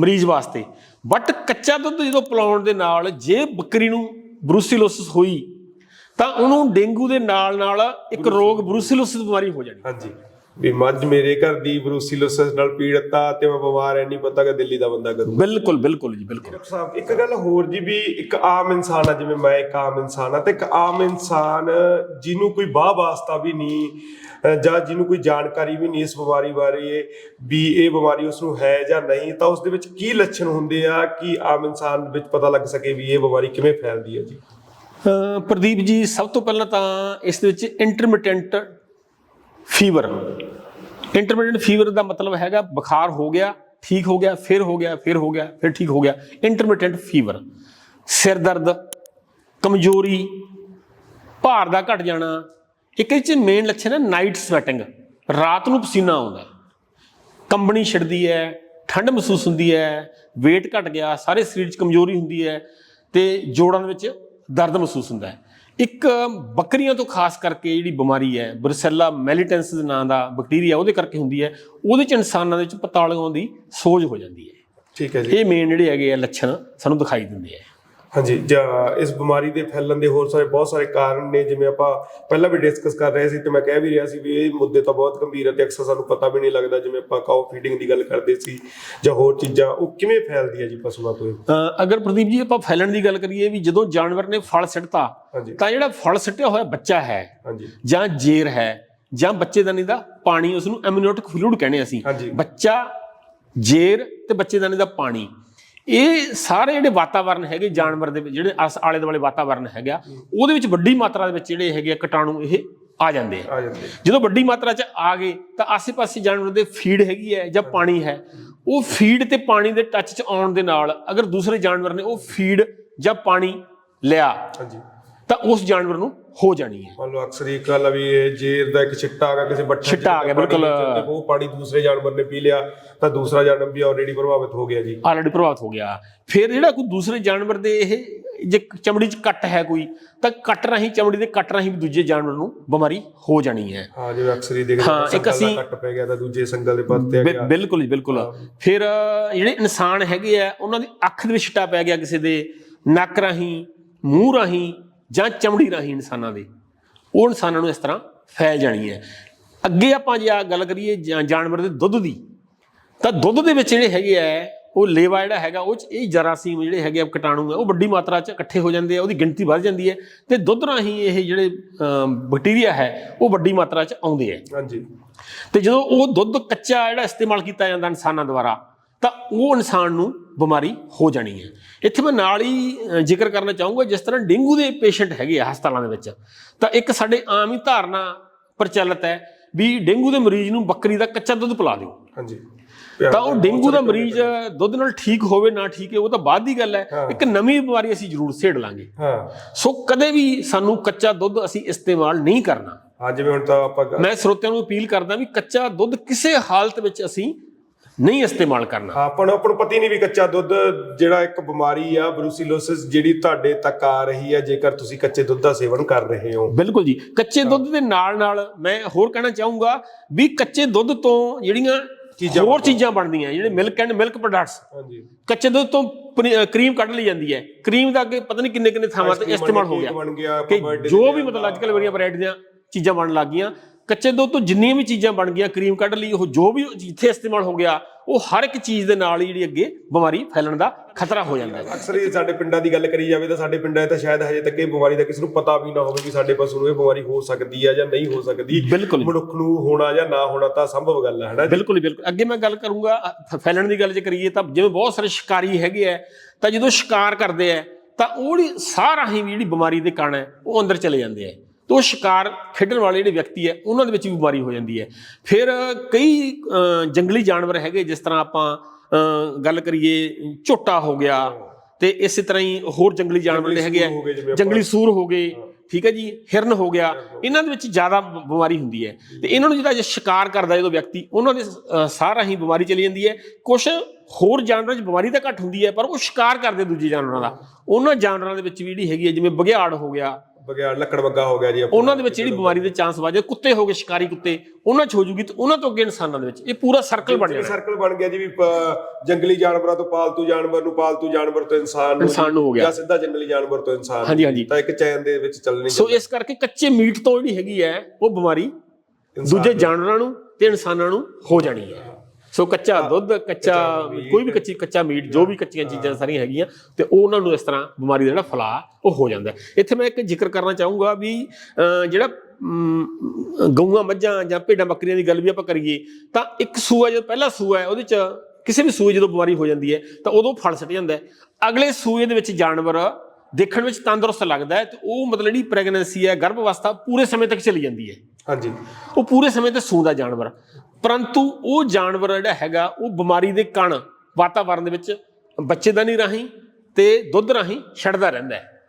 ਮਰੀਜ਼ ਵਾਸਤੇ। ਬਟ ਕੱਚਾ ਦੁੱਧ ਜਦੋਂ ਪਿਲਾਉਣ ਦੇ ਨਾਲ ਜੇ ਬੱਕਰੀ ਨੂੰ ਬਰੂਸਿਲੋਸਿਸ ਹੋਈ ਤਾਂ ਉਹਨੂੰ ਡੇਂਗੂ ਦੇ ਨਾਲ ਨਾਲ ਇੱਕ ਰੋਗ ਬਰੂਸਿਲੋਸਿਸ ਬਿਮਾਰੀ ਹੋ ਜਾਣੀ। ਹਾਂਜੀ। ਵੀ ਮੱਝ ਮੇਰੇ ਘਰ ਦੀ ਬਰੂਸਿਲੋਸਿਸ ਨਾਲ ਪੀੜਤ ਆ ਤੇ ਮੈਂ ਬਿਮਾਰ ਐ ਨਹੀਂ ਪਤਾ ਕਿ ਦਿੱਲੀ ਦਾ ਬੰਦਾ ਕਰੂ ਬਿਲਕੁਲ ਬਿਲਕੁਲ ਜੀ ਬਿਲਕੁਲ। ਡਾਕਟਰ ਸਾਹਿਬ ਇੱਕ ਗੱਲ ਹੋਰ ਜੀ ਵੀ ਇੱਕ ਆਮ ਇਨਸਾਨ ਆ ਜਿਵੇਂ ਮੈਂ ਇੱਕ ਆਮ ਇਨਸਾਨ ਆ ਤੇ ਇੱਕ ਆਮ ਇਨਸਾਨ ਜਿਹਨੂੰ ਕੋਈ ਬਾਹ ਵਾਸਤਾ ਵੀ ਨਹੀਂ ਜਾਂ ਜਿਹਨੂੰ ਕੋਈ ਜਾਣਕਾਰੀ ਵੀ ਨਹੀਂ ਇਸ ਬਿਮਾਰੀ ਬਾਰੇ ਵੀ ਇਹ ਬਿਮਾਰੀ ਉਸ ਨੂੰ ਹੈ ਜਾਂ ਨਹੀਂ ਤਾਂ ਉਸ ਦੇ ਵਿੱਚ ਕੀ ਲੱਛਣ ਹੁੰਦੇ ਆ ਕਿ ਆਮ ਇਨਸਾਨ ਵਿੱਚ ਪਤਾ ਲੱਗ ਸਕੇ ਵੀ ਇਹ ਬਿਮਾਰੀ ਕਿਵੇਂ ਫੈਲਦੀ ਹੈ ਜੀ? ਪ੍ਰਦੀਪ ਜੀ ਸਭ ਤੋਂ ਪਹਿਲਾਂ ਤਾਂ ਇਸ ਦੇ ਵਿੱਚ ਇੰਟਰਮਿਟੈਂਟ ਫੀਵਰ ਇੰਟਰਮਿਟੈਂਟ ਫੀਵਰ ਦਾ ਮਤਲਬ ਹੈਗਾ ਬੁਖਾਰ ਹੋ ਗਿਆ, ਠੀਕ ਹੋ ਗਿਆ, ਫਿਰ ਹੋ ਗਿਆ, ਫਿਰ ਹੋ ਗਿਆ, ਫਿਰ ਠੀਕ ਹੋ ਗਿਆ। ਇੰਟਰਮਿਟੈਂਟ ਫੀਵਰ ਸਿਰ ਦਰਦ, ਕਮਜ਼ੋਰੀ, ਭਾਰ ਦਾ ਘਟ ਜਾਣਾ। ਇੱਕ ਇਹ ਚ ਮੇਨ ਲੱਛਣ ਹੈ ਨਾਈਟ ਸਵੈਟਿੰਗ ਰਾਤ ਨੂੰ ਪਸੀਨਾ ਆਉਂਦਾ। ਕੰਬਣੀ ਛਿੜਦੀ ਹੈ, ਠੰਡ ਮਹਿਸੂਸ ਹੁੰਦੀ ਹੈ, weight ਘਟ ਗਿਆ, ਸਾਰੇ ਸਰੀਰ 'ਚ ਕਮਜ਼ੋਰੀ ਹੁੰਦੀ ਹੈ ਤੇ ਜੋੜਾਂ ਦੇ ਵਿੱਚ ਦਰਦ ਮਹਿਸੂਸ ਹੁੰਦਾ ਹੈ। ਇੱਕ ਬੱਕਰੀਆਂ ਤੋਂ ਖਾਸ ਕਰਕੇ ਜਿਹੜੀ ਬਿਮਾਰੀ ਹੈ ਬਰਸੈਲਾ ਮੈਲੀਟੈਂਸ ਦੇ ਨਾਂ ਦਾ ਬੈਕਟੀਰੀਆ ਉਹਦੇ ਕਰਕੇ ਹੁੰਦੀ ਹੈ ਉਹਦੇ 'ਚ ਇਨਸਾਨਾਂ ਦੇ ਵਿੱਚ ਪਤਾਲੀਆਂ ਦੀ ਸੋਜ ਹੋ ਜਾਂਦੀ ਹੈ। ਠੀਕ ਹੈ ਜੀ। ਇਹ ਮੇਨ ਜਿਹੜੇ ਹੈਗੇ ਆ ਲੱਛਣ ਸਾਨੂੰ ਦਿਖਾਈ ਦਿੰਦੇ ਆ। ਹਾਂਜੀ ਜਾਂ ਇਸ ਬਿਮਾਰੀ ਦੇ ਫੈਲਣ ਦੇ ਹੋਰ ਸਾਰੇ ਬਹੁਤ ਸਾਰੇ ਕਾਰਨ ਨੇ ਜਿਵੇਂ ਆਪਾਂ ਪਹਿਲਾਂ ਵੀ ਡਿਸਕਸ ਕਰ ਰਹੇ ਸੀ ਤੇ ਮੈਂ ਕਹਿ ਵੀ ਰਿਹਾ ਸੀ ਵੀ ਇਹ ਮੁੱਦੇ ਤਾਂ ਬਹੁਤ ਗੰਭੀਰ ਹੈ ਤੇ ਅਕਸਰ ਸਾਨੂੰ ਪਤਾ ਵੀ ਨਹੀਂ ਲੱਗਦਾ ਜਿਵੇਂ ਆਪਾਂ ਕਾਉ ਫੀਡਿੰਗ ਦੀ ਗੱਲ ਕਰਦੇ ਸੀ ਜਾਂ ਹੋਰ ਚੀਜ਼ਾਂ ਉਹ ਕਿਵੇਂ ਫੈਲਦੀ ਹੈ ਜੀ ਪਸ਼ੂਆਂ ਤੋਂ? ਅਗਰ ਪ੍ਰਦੀਪ ਜੀ ਆਪਾਂ ਫੈਲਣ ਦੀ ਗੱਲ ਕਰੀਏ ਵੀ ਜਦੋਂ ਜਾਨਵਰ ਨੇ ਫਲ ਸਿੱਟਤਾ ਤਾਂ ਜਿਹੜਾ ਫਲ ਸਿੱਟਿਆ ਹੋਇਆ ਬੱਚਾ ਹੈ ਹਾਂਜੀ। ਜਾਂ ਜੇਰ ਹੈ ਜਾਂ ਬੱਚੇਦਾਨੀ ਦਾ ਪਾਣੀ ਉਸ ਨੂੰ ਐਮਨਿਓਟਿਕ ਫਲੂਇਡ ਕਹਿੰਦੇ ਅਸੀਂ। ਬੱਚਾ ਜੇਰ ਤੇ ਬੱਚੇਦਾਨੀ ਦਾ ਪਾਣੀ। ਇਹ ਸਾਰੇ ਜਿਹੜੇ ਵਾਤਾਵਰਣ ਹੈਗੇ ਜਾਨਵਰ ਦੇ ਜਿਹੜੇ ਆਲੇ ਦੁਆਲੇ ਵਾਤਾਵਰਣ ਹੈਗਾ ਉਹਦੇ ਵਿੱਚ ਵੱਡੀ ਮਾਤਰਾ ਦੇ ਵਿੱਚ ਜਿਹੜੇ ਹੈਗੇ ਕੀਟਾਣੂ ਇਹ ਆ ਜਾਂਦੇ ਆ। ਜਾਂਦੇ ਜਦੋਂ ਵੱਡੀ ਮਾਤਰਾ 'ਚ ਆ ਗਏ ਤਾਂ ਆਸੇ-ਪਾਸੇ ਜਾਨਵਰ ਦੇ ਫੀਡ ਹੈਗੀ ਹੈ ਜਾਂ ਪਾਣੀ ਹੈ ਉਹ ਫੀਡ ਤੇ ਪਾਣੀ ਦੇ ਟੱਚ 'ਚ ਆਉਣ ਦੇ ਨਾਲ ਅਗਰ ਦੂਸਰੇ ਜਾਨਵਰ ਨੇ ਉਹ ਫੀਡ ਜਾਂ ਪਾਣੀ ਲਿਆ ਹਾਂਜੀ। ਤਾਂ ਉਸ ਜਾਨਵਰ ਨੂੰ ਹੋ ਜਾਣੀ ਹੈ। ਮੰਨ ਲਓ ਅਕਸਰ ਇਹ ਗੱਲ ਆ ਵੀ ਇਹ ਜੇਰ ਦਾ ਇੱਕ ਛਿੱਟਾ ਆ ਗਿਆ ਕਿਸੇ ਬੱਠੇ 'ਚ ਛਿੱਟਾ ਆ ਗਿਆ, ਬਿਲਕੁਲ। ਉਹ ਪਾਣੀ ਦੂਸਰੇ ਜਾਨਵਰ ਨੇ ਪੀ ਲਿਆ ਤਾਂ ਦੂਸਰਾ ਜਾਨਵਰ ਵੀ ਆਲਰੇਡੀ ਪ੍ਰਭਾਵਿਤ ਹੋ ਗਿਆ ਜੀ। ਆਲਰੇਡੀ ਪ੍ਰਭਾਵਿਤ ਹੋ ਗਿਆ। ਫਿਰ ਜਿਹੜਾ ਕੋਈ ਦੂਸਰੇ ਜਾਨਵਰ ਦੇ ਇਹ ਜੇ ਚਮੜੀ 'ਚ ਕੱਟ ਹੈ ਕੋਈ ਤਾਂ ਕੱਟ ਰਾਹੀਂ ਚਮੜੀ ਦੇ ਕੱਟ ਰਾਹੀਂ ਵੀ ਦੂਜੇ ਜਾਨਵਰ ਨੂੰ ਬਿਮਾਰੀ ਹੋ ਜਾਣੀ ਹੈ। ਹਾਂ ਜਿਵੇਂ ਅਕਸਰ ਹੀ ਦੇਖਦੇ ਹਾਂ, ਇੱਕ ਅਸੀਂ- ਕੱਟ ਪੈ ਗਿਆ ਤਾਂ ਦੂਜੇ ਸੰਗਲ ਦੇ ਪੱਤੇ ਆ ਗਿਆ। ਬਿਲਕੁਲ ਬਿਲਕੁਲ। ਫਿਰ ਜਿਹੜੇ ਇਨਸਾਨ ਹੈਗੇ ਆ ਉਹਨਾਂ ਦੀ ਅੱਖ ਦੇ ਵਿੱਚ ਛਿੱਟਾ ਪੈ ਗਿਆ ਕਿਸੇ ਦੇ ਨੱਕ ਰਾਹੀਂ ਮੂੰਹ ਰਾਹੀਂ ਜਾਂ ਚਮੜੀ ਰਾਹੀਂ ਇਨਸਾਨਾਂ ਦੇ ਉਹ ਇਨਸਾਨਾਂ ਨੂੰ ਇਸ ਤਰ੍ਹਾਂ ਫੈਲ ਜਾਣੀ ਹੈ। ਅੱਗੇ ਆਪਾਂ ਜੇ ਆ ਗੱਲ ਕਰੀਏ ਜਾਨਵਰ ਦੇ ਦੁੱਧ ਦੀ ਤਾਂ ਦੁੱਧ ਦੇ ਵਿੱਚ ਜਿਹੜੇ ਹੈਗੇ ਆ ਉਹ ਲੇਵਾ ਜਿਹੜਾ ਹੈਗਾ ਉਹ ਚ ਇਹ ਜਰਾਸੀਮ ਜਿਹੜੇ ਹੈਗੇ ਆ ਕੀਟਾਣੂ ਆ ਉਹ ਵੱਡੀ ਮਾਤਰਾ 'ਚ ਇਕੱਠੇ ਹੋ ਜਾਂਦੇ ਆ ਉਹਦੀ ਗਿਣਤੀ ਵੱਧ ਜਾਂਦੀ ਹੈ ਤੇ ਦੁੱਧ ਰਾਹੀਂ ਇਹ ਜਿਹੜੇ ਬੈਕਟੀਰੀਆ ਹੈ ਉਹ ਵੱਡੀ ਮਾਤਰਾ 'ਚ ਆਉਂਦੇ ਆ। ਹਾਂਜੀ। ਤੇ ਜਦੋਂ ਉਹ ਦੁੱਧ ਕੱਚਾ ਜਿਹੜਾ ਇਸਤੇਮਾਲ ਕੀਤਾ ਜਾਂਦਾ ਇਨਸਾਨਾਂ ਦੁਆਰਾ ਤਾਂ ਉਹ ਇਨਸਾਨ ਨੂੰ ਬਿਮਾਰੀ ਹੋ ਜਾਣੀ ਹੈ। ਇੱਥੇ ਮੈਂ ਨਾਲ ਹੀ ਜ਼ਿਕਰ ਕਰਨਾ ਚਾਹੂੰਗਾ ਜਿਸ ਤਰ੍ਹਾਂ ਡੇਂਗੂ ਦੇ ਪੇਸ਼ੈਂਟ ਹੈਗੇ ਆ ਹਸਪਤਾਲਾਂ ਦੇ ਵਿੱਚ ਤਾਂ ਇੱਕ ਸਾਡੇ ਆਮ ਹੀ ਧਾਰਨਾ ਪ੍ਰਚਲਿਤ ਹੈ ਵੀ ਡੇਂਗੂ ਦੇ ਮਰੀਜ਼ ਨੂੰ ਬੱਕਰੀ ਦਾ ਕੱਚਾ ਦੁੱਧ ਪਿਲਾ ਦਿਓ। ਹਾਂਜੀ। ਤਾਂ ਉਹ ਡੇਂਗੂ ਦਾ ਮਰੀਜ਼ ਦੁੱਧ ਨਾਲ ਠੀਕ ਹੋਵੇ ਨਾ ਠੀਕ ਹੈ ਉਹ ਤਾਂ ਬਾਅਦ ਦੀ ਗੱਲ ਹੈ। ਇੱਕ ਨਵੀਂ ਬਿਮਾਰੀ ਅਸੀਂ ਜ਼ਰੂਰ ਛੇੜ ਲਾਂਗੇ। ਹਾਂ। ਸੋ ਕਦੇ ਵੀ ਸਾਨੂੰ ਕੱਚਾ ਦੁੱਧ ਅਸੀਂ ਇਸਤੇਮਾਲ ਨਹੀਂ ਕਰਨਾ। ਹਾਂ ਜਿਵੇਂ ਹੁਣ ਤਾਂ ਆਪਾਂ ਮੈਂ ਸਰੋਤਿਆਂ ਨੂੰ ਅਪੀਲ ਕਰਦਾ ਵੀ ਕੱਚਾ ਦੁੱਧ ਕਿਸੇ ਹਾਲਤ ਵਿੱਚ ਅਸੀਂ ਨਹੀਂ ਇਸਤੇਮਾਲ ਕਰਨਾ। ਆਪਾਂ ਨੂੰ ਆਪਾਂ ਨੂੰ ਪਤਾ ਨਹੀਂ ਵੀ ਕੱਚਾ ਦੁੱਧ ਜਿਹੜਾ ਇੱਕ ਬਿਮਾਰੀ ਆ ਬਰੂਸੀਲੋਸਿਸ ਜਿਹੜੀ ਤੁਹਾਡੇ ਤੱਕ ਆ ਰਹੀ ਹੈ ਜੇਕਰ ਤੁਸੀਂ ਕੱਚੇ ਦੁੱਧ ਦਾ ਸੇਵਨ ਕਰ ਰਹੇ ਹੋ। ਬਿਲਕੁਲ ਜੀ। ਕੱਚੇ ਦੁੱਧ ਦੇ ਨਾਲ ਨਾਲ ਮੈਂ ਹੋਰ ਕਹਿਣਾ ਚਾਹੂੰਗਾ ਵੀ ਕੱਚੇ ਦੁੱਧ ਤੋਂ ਜਿਹੜੀਆਂ ਚੀਜ਼ਾਂ ਹੋਰ ਚੀਜ਼ਾਂ ਬਣਦੀਆਂ ਜਿਹੜੇ ਮਿਲਕ ਐਂਡ ਮਿਲਕ ਪ੍ਰੋਡਕਟਸ ਹਾਂਜੀ। ਕੱਚੇ ਦੁੱਧ ਤੋਂ ਕਰੀਮ ਕੱਢ ਲਈ ਜਾਂਦੀ ਹੈ। ਕਰੀਮ ਦਾ ਅੱਗੇ ਪਤਾ ਨਹੀਂ ਕਿੰਨੇ ਕਿੰਨੇ ਥਾਵਾਂ ਤੇ ਇਸਤੇਮਾਲ ਹੋ ਗਿਆ। ਕਿ ਜੋ ਵੀ ਮਤਲਬ ਅੱਜ ਕੱਲ੍ਹ ਬੜੀਆਂ ਦੀਆਂ ਚੀਜ਼ਾਂ ਬਣਨ ਲੱਗ ਗਈਆਂ ਕੱਚੇ ਦੁੱਧ ਤੋਂ ਜਿੰਨੀਆਂ ਵੀ ਚੀਜ਼ਾਂ ਬਣ ਗਈਆਂ ਕਰੀਮ ਕੱਢ ਲਈ ਉਹ ਜੋ ਵੀ ਜਿੱਥੇ ਇਸਤੇਮਾਲ ਹੋ ਗਿਆ ਉਹ ਹਰ ਇੱਕ ਚੀਜ਼ ਦੇ ਨਾਲ ਹੀ ਜਿਹੜੀ ਅੱਗੇ ਬਿਮਾਰੀ ਫੈਲਣ ਦਾ ਖਤਰਾ ਹੋ ਜਾਂਦਾ ਹੈ। ਅਕਸਰ ਹੀ ਸਾਡੇ ਪਿੰਡਾਂ ਦੀ ਗੱਲ ਕਰੀ ਜਾਵੇ ਤਾਂ ਸਾਡੇ ਪਿੰਡਾਂ 'ਚ ਤਾਂ ਸ਼ਾਇਦ ਹਜੇ ਤੱਕ ਇਹ ਬਿਮਾਰੀ ਦਾ ਕਿਸੇ ਨੂੰ ਪਤਾ ਵੀ ਨਾ ਹੋਵੇ ਕਿ ਸਾਡੇ ਪਸ਼ੂ ਨੂੰ ਇਹ ਬਿਮਾਰੀ ਹੋ ਸਕਦੀ ਹੈ ਜਾਂ ਨਹੀਂ ਹੋ ਸਕਦੀ। ਬਿਲਕੁਲ। ਮਨੁੱਖ ਨੂੰ ਹੋਣਾ ਜਾਂ ਨਾ ਹੋਣਾ ਤਾਂ ਸੰਭਵ ਗੱਲ ਹੈ ਹਨਾ ਬਿਲਕੁਲ ਹੀ ਬਿਲਕੁਲ। ਅੱਗੇ ਮੈਂ ਗੱਲ ਕਰੂੰਗਾ ਫੈਲਣ ਦੀ ਗੱਲ ਜੇ ਕਰੀਏ ਤਾਂ ਜਿਵੇਂ ਬਹੁਤ ਸਾਰੇ ਸ਼ਿਕਾਰੀ ਹੈਗੇ ਆ ਤਾਂ ਜਦੋਂ ਸ਼ਿਕਾਰ ਕਰਦੇ ਆ ਤਾਂ ਉਹ ਰਾਹੀਂ ਵੀ ਜਿਹੜੀ ਬਿਮਾਰੀ ਦੇ ਕਣ ਹੈ ਉਹ ਅੰਦਰ ਚਲੇ ਜਾਂਦੇ ਆ। ਤੇ ਉਹ ਸ਼ਿਕਾਰ ਖੇਡਣ ਵਾਲੇ ਜਿਹੜੇ ਵਿਅਕਤੀ ਹੈ ਉਹਨਾਂ ਦੇ ਵਿੱਚ ਵੀ ਬਿਮਾਰੀ ਹੋ ਜਾਂਦੀ ਹੈ। ਫਿਰ ਕਈ ਜੰਗਲੀ ਜਾਨਵਰ ਹੈਗੇ ਜਿਸ ਤਰ੍ਹਾਂ ਆਪਾਂ ਗੱਲ ਕਰੀਏ ਝੋਟਾ ਹੋ ਗਿਆ ਤੇ ਇਸੇ ਤਰ੍ਹਾਂ ਹੀ ਹੋਰ ਜੰਗਲੀ ਜਾਨਵਰ ਜਿਹੜੇ ਹੈਗੇ ਸੂਰ ਹੋ ਆ ਜੰਗਲੀ ਸੂਰ ਹੋ ਗਏ ਠੀਕ ਹੈ ਜੀ ਹਿਰਨ ਹੋ ਗਿਆ ਇਹਨਾਂ ਦੇ ਵਿੱਚ ਜ਼ਿਆਦਾ ਬਿਮਾਰੀ ਹੁੰਦੀ ਹੈ। ਤੇ ਇਹਨਾਂ ਨੂੰ ਜਿਹੜਾ ਸ਼ਿਕਾਰ ਕਰਦਾ ਜਦੋਂ ਵਿਅਕਤੀ ਉਹਨਾਂ ਦੇ ਅ, ਸਾਹ ਰਾਹੀਂ ਬਿਮਾਰੀ ਚਲੀ ਜਾਂਦੀ ਹੈ। ਕੁਝ ਹੋਰ ਜਾਨਵਰਾਂ 'ਚ ਬਿਮਾਰੀ ਤਾਂ ਘੱਟ ਹੁੰਦੀ ਹੈ ਪਰ ਉਹ ਸ਼ਿਕਾਰ ਕਰਦੇ ਦੂਜੇ ਜਾਨਵਰਾਂ ਦਾ। ਉਹਨਾਂ ਜਾਨਵਰਾਂ ਦੇ ਵਿੱਚ ਵੀ ਜਿਹੜੀ ਹੈਗੀ ਹੈ ਜਿਵੇਂ ਬਗਿਆੜ ਹੋ ਗਿਆ ਬਗਿਆੜ ਲੱਕੜ ਬੱਗਾ ਹੋ ਗਿਆ ਜੀ ਆਪਣਾ। ਉਹਨਾਂ ਦੇ ਵਿੱਚ ਜਿਹੜੀ ਬਿਮਾਰੀ ਦੇ ਚਾਂਸ ਵੱਧ ਜਾਂਦੇ ਕੁੱਤੇ ਹੋ ਗਏ ਸ਼ਿਕਾਰੀ ਕੁੱਤੇ ਉਹਨਾਂ 'ਚ ਹੋ ਜੂਗੀ ਤੇ ਉਹਨਾਂ ਤੋਂ ਅੱਗੇ ਇਨਸਾਨਾਂ ਦੇ ਵਿੱਚ। ਇਹ ਪੂਰਾ ਸਰਕਲ ਬਣ ਜਾਣਾ। ਸਰਕਲ ਬਣ ਗਿਆ ਜੀ ਵੀ ਪ- ਜੰਗਲੀ ਜਾਨਵਰਾਂ ਤੋਂ ਪਾਲਤੂ ਜਾਨਵਰ ਨੂੰ ਪਾਲਤੂ ਜਾਨਵਰ ਤੋਂ ਇਨਸਾਨ ਨੂੰ ਇਨਸਾਨ ਨੂੰ ਹੋ ਗਿਆ। ਜਾਂ ਸਿੱਧਾ ਜੰਗਲੀ ਜਾਨਵਰ ਤੋਂ ਇਨਸਾਨ ਹਾਂਜੀ, ਹਾਂਜੀ। ਤਾਂ ਇੱਕ ਚੈਨ ਦੇ ਵਿੱਚ ਚੱਲਣੀ ਸੋ ਇਸ ਕਰਕੇ ਕੱਚੇ ਮੀਟ ਤੋਂ ਜਿਹੜੀ ਹੈਗੀ ਹੈ ਉਹ ਬਿਮਾਰੀ ਦੂਜੇ ਜਾਨਵਰਾਂ ਨੂੰ ਤੇ ਇਨਸਾਨਾਂ ਨੂੰ ਹੋ ਜਾਣੀ ਹੈ। ਸੋ ਕੱਚਾ ਦੁੱਧ ਕੱਚਾ ਕੋਈ ਵੀ ਕੱਚੀ ਕੱਚਾ ਮੀਟ ਜੋ ਵੀ ਕੱਚੀਆਂ ਚੀਜ਼ਾਂ ਸਾਰੀਆਂ ਹੈਗੀਆਂ ਤੇ ਉਹ ਉਹਨਾਂ ਨੂੰ ਇਸ ਤਰ੍ਹਾਂ ਬਿਮਾਰੀ ਦਾ ਜਿਹੜਾ ਫੈਲਾਅ ਉਹ ਹੋ ਜਾਂਦਾ। ਇੱਥੇ ਮੈਂ ਇੱਕ ਜ਼ਿਕਰ ਕਰਨਾ ਚਾਹੂੰਗਾ ਵੀ ਜਿਹੜਾ ਗਊਆਂ ਮੱਝਾਂ ਜਾਂ ਭੇਡਾਂ ਬੱਕਰੀਆਂ ਦੀ ਗੱਲ ਵੀ ਆਪਾਂ ਕਰੀਏ ਤਾਂ ਇੱਕ ਸੂਆ ਜਦੋਂ ਪਹਿਲਾ ਸੂਆ ਹੈ ਉਹਦੇ ਚ ਕਿਸੇ ਵੀ ਸੂਏ ਜਦੋਂ ਬਿਮਾਰੀ ਹੋ ਜਾਂਦੀ ਹੈ ਤਾਂ ਉਦੋਂ ਫਲ ਸੱਟ ਜਾਂਦਾ ਅਗਲੇ ਸੂਏ ਦੇ ਵਿੱਚ ਜਾਨਵਰ ਦੇਖਣ ਵਿੱਚ ਤੰਦਰੁਸਤ ਲੱਗਦਾ ਹੈ ਤੇ ਉਹ ਮਤਲਬ ਜਿਹੜੀ ਪ੍ਰੈਗਨੈਂਸੀ ਹੈ ਗਰਭ ਅਵਸਥਾ ਪੂਰੇ ਸਮੇਂ ਤੱਕ ਚਲੀ ਜਾਂਦੀ ਹੈ। ਹਾਂਜੀ। ਉਹ ਪੂਰੇ ਸਮੇਂ ਤੇ ਸੂੰਦਾ ਜਾਨਵਰ। ਪਰੰਤੂ ਉਹ ਜਾਨਵਰ ਜਿਹੜਾ ਹੈਗਾ, ਉਹ ਬਿਮਾਰੀ ਦੇ ਕਣ ਵਾਤਾਵਰਣ ਦੇ ਵਿੱਚ ਬੱਚੇਦਾਨੀ ਰਾਹੀਂ ਤੇ ਦੁੱਧ ਰਾਹੀਂ ਛੱਡਦਾ ਰਹਿੰਦਾ ਹੈ।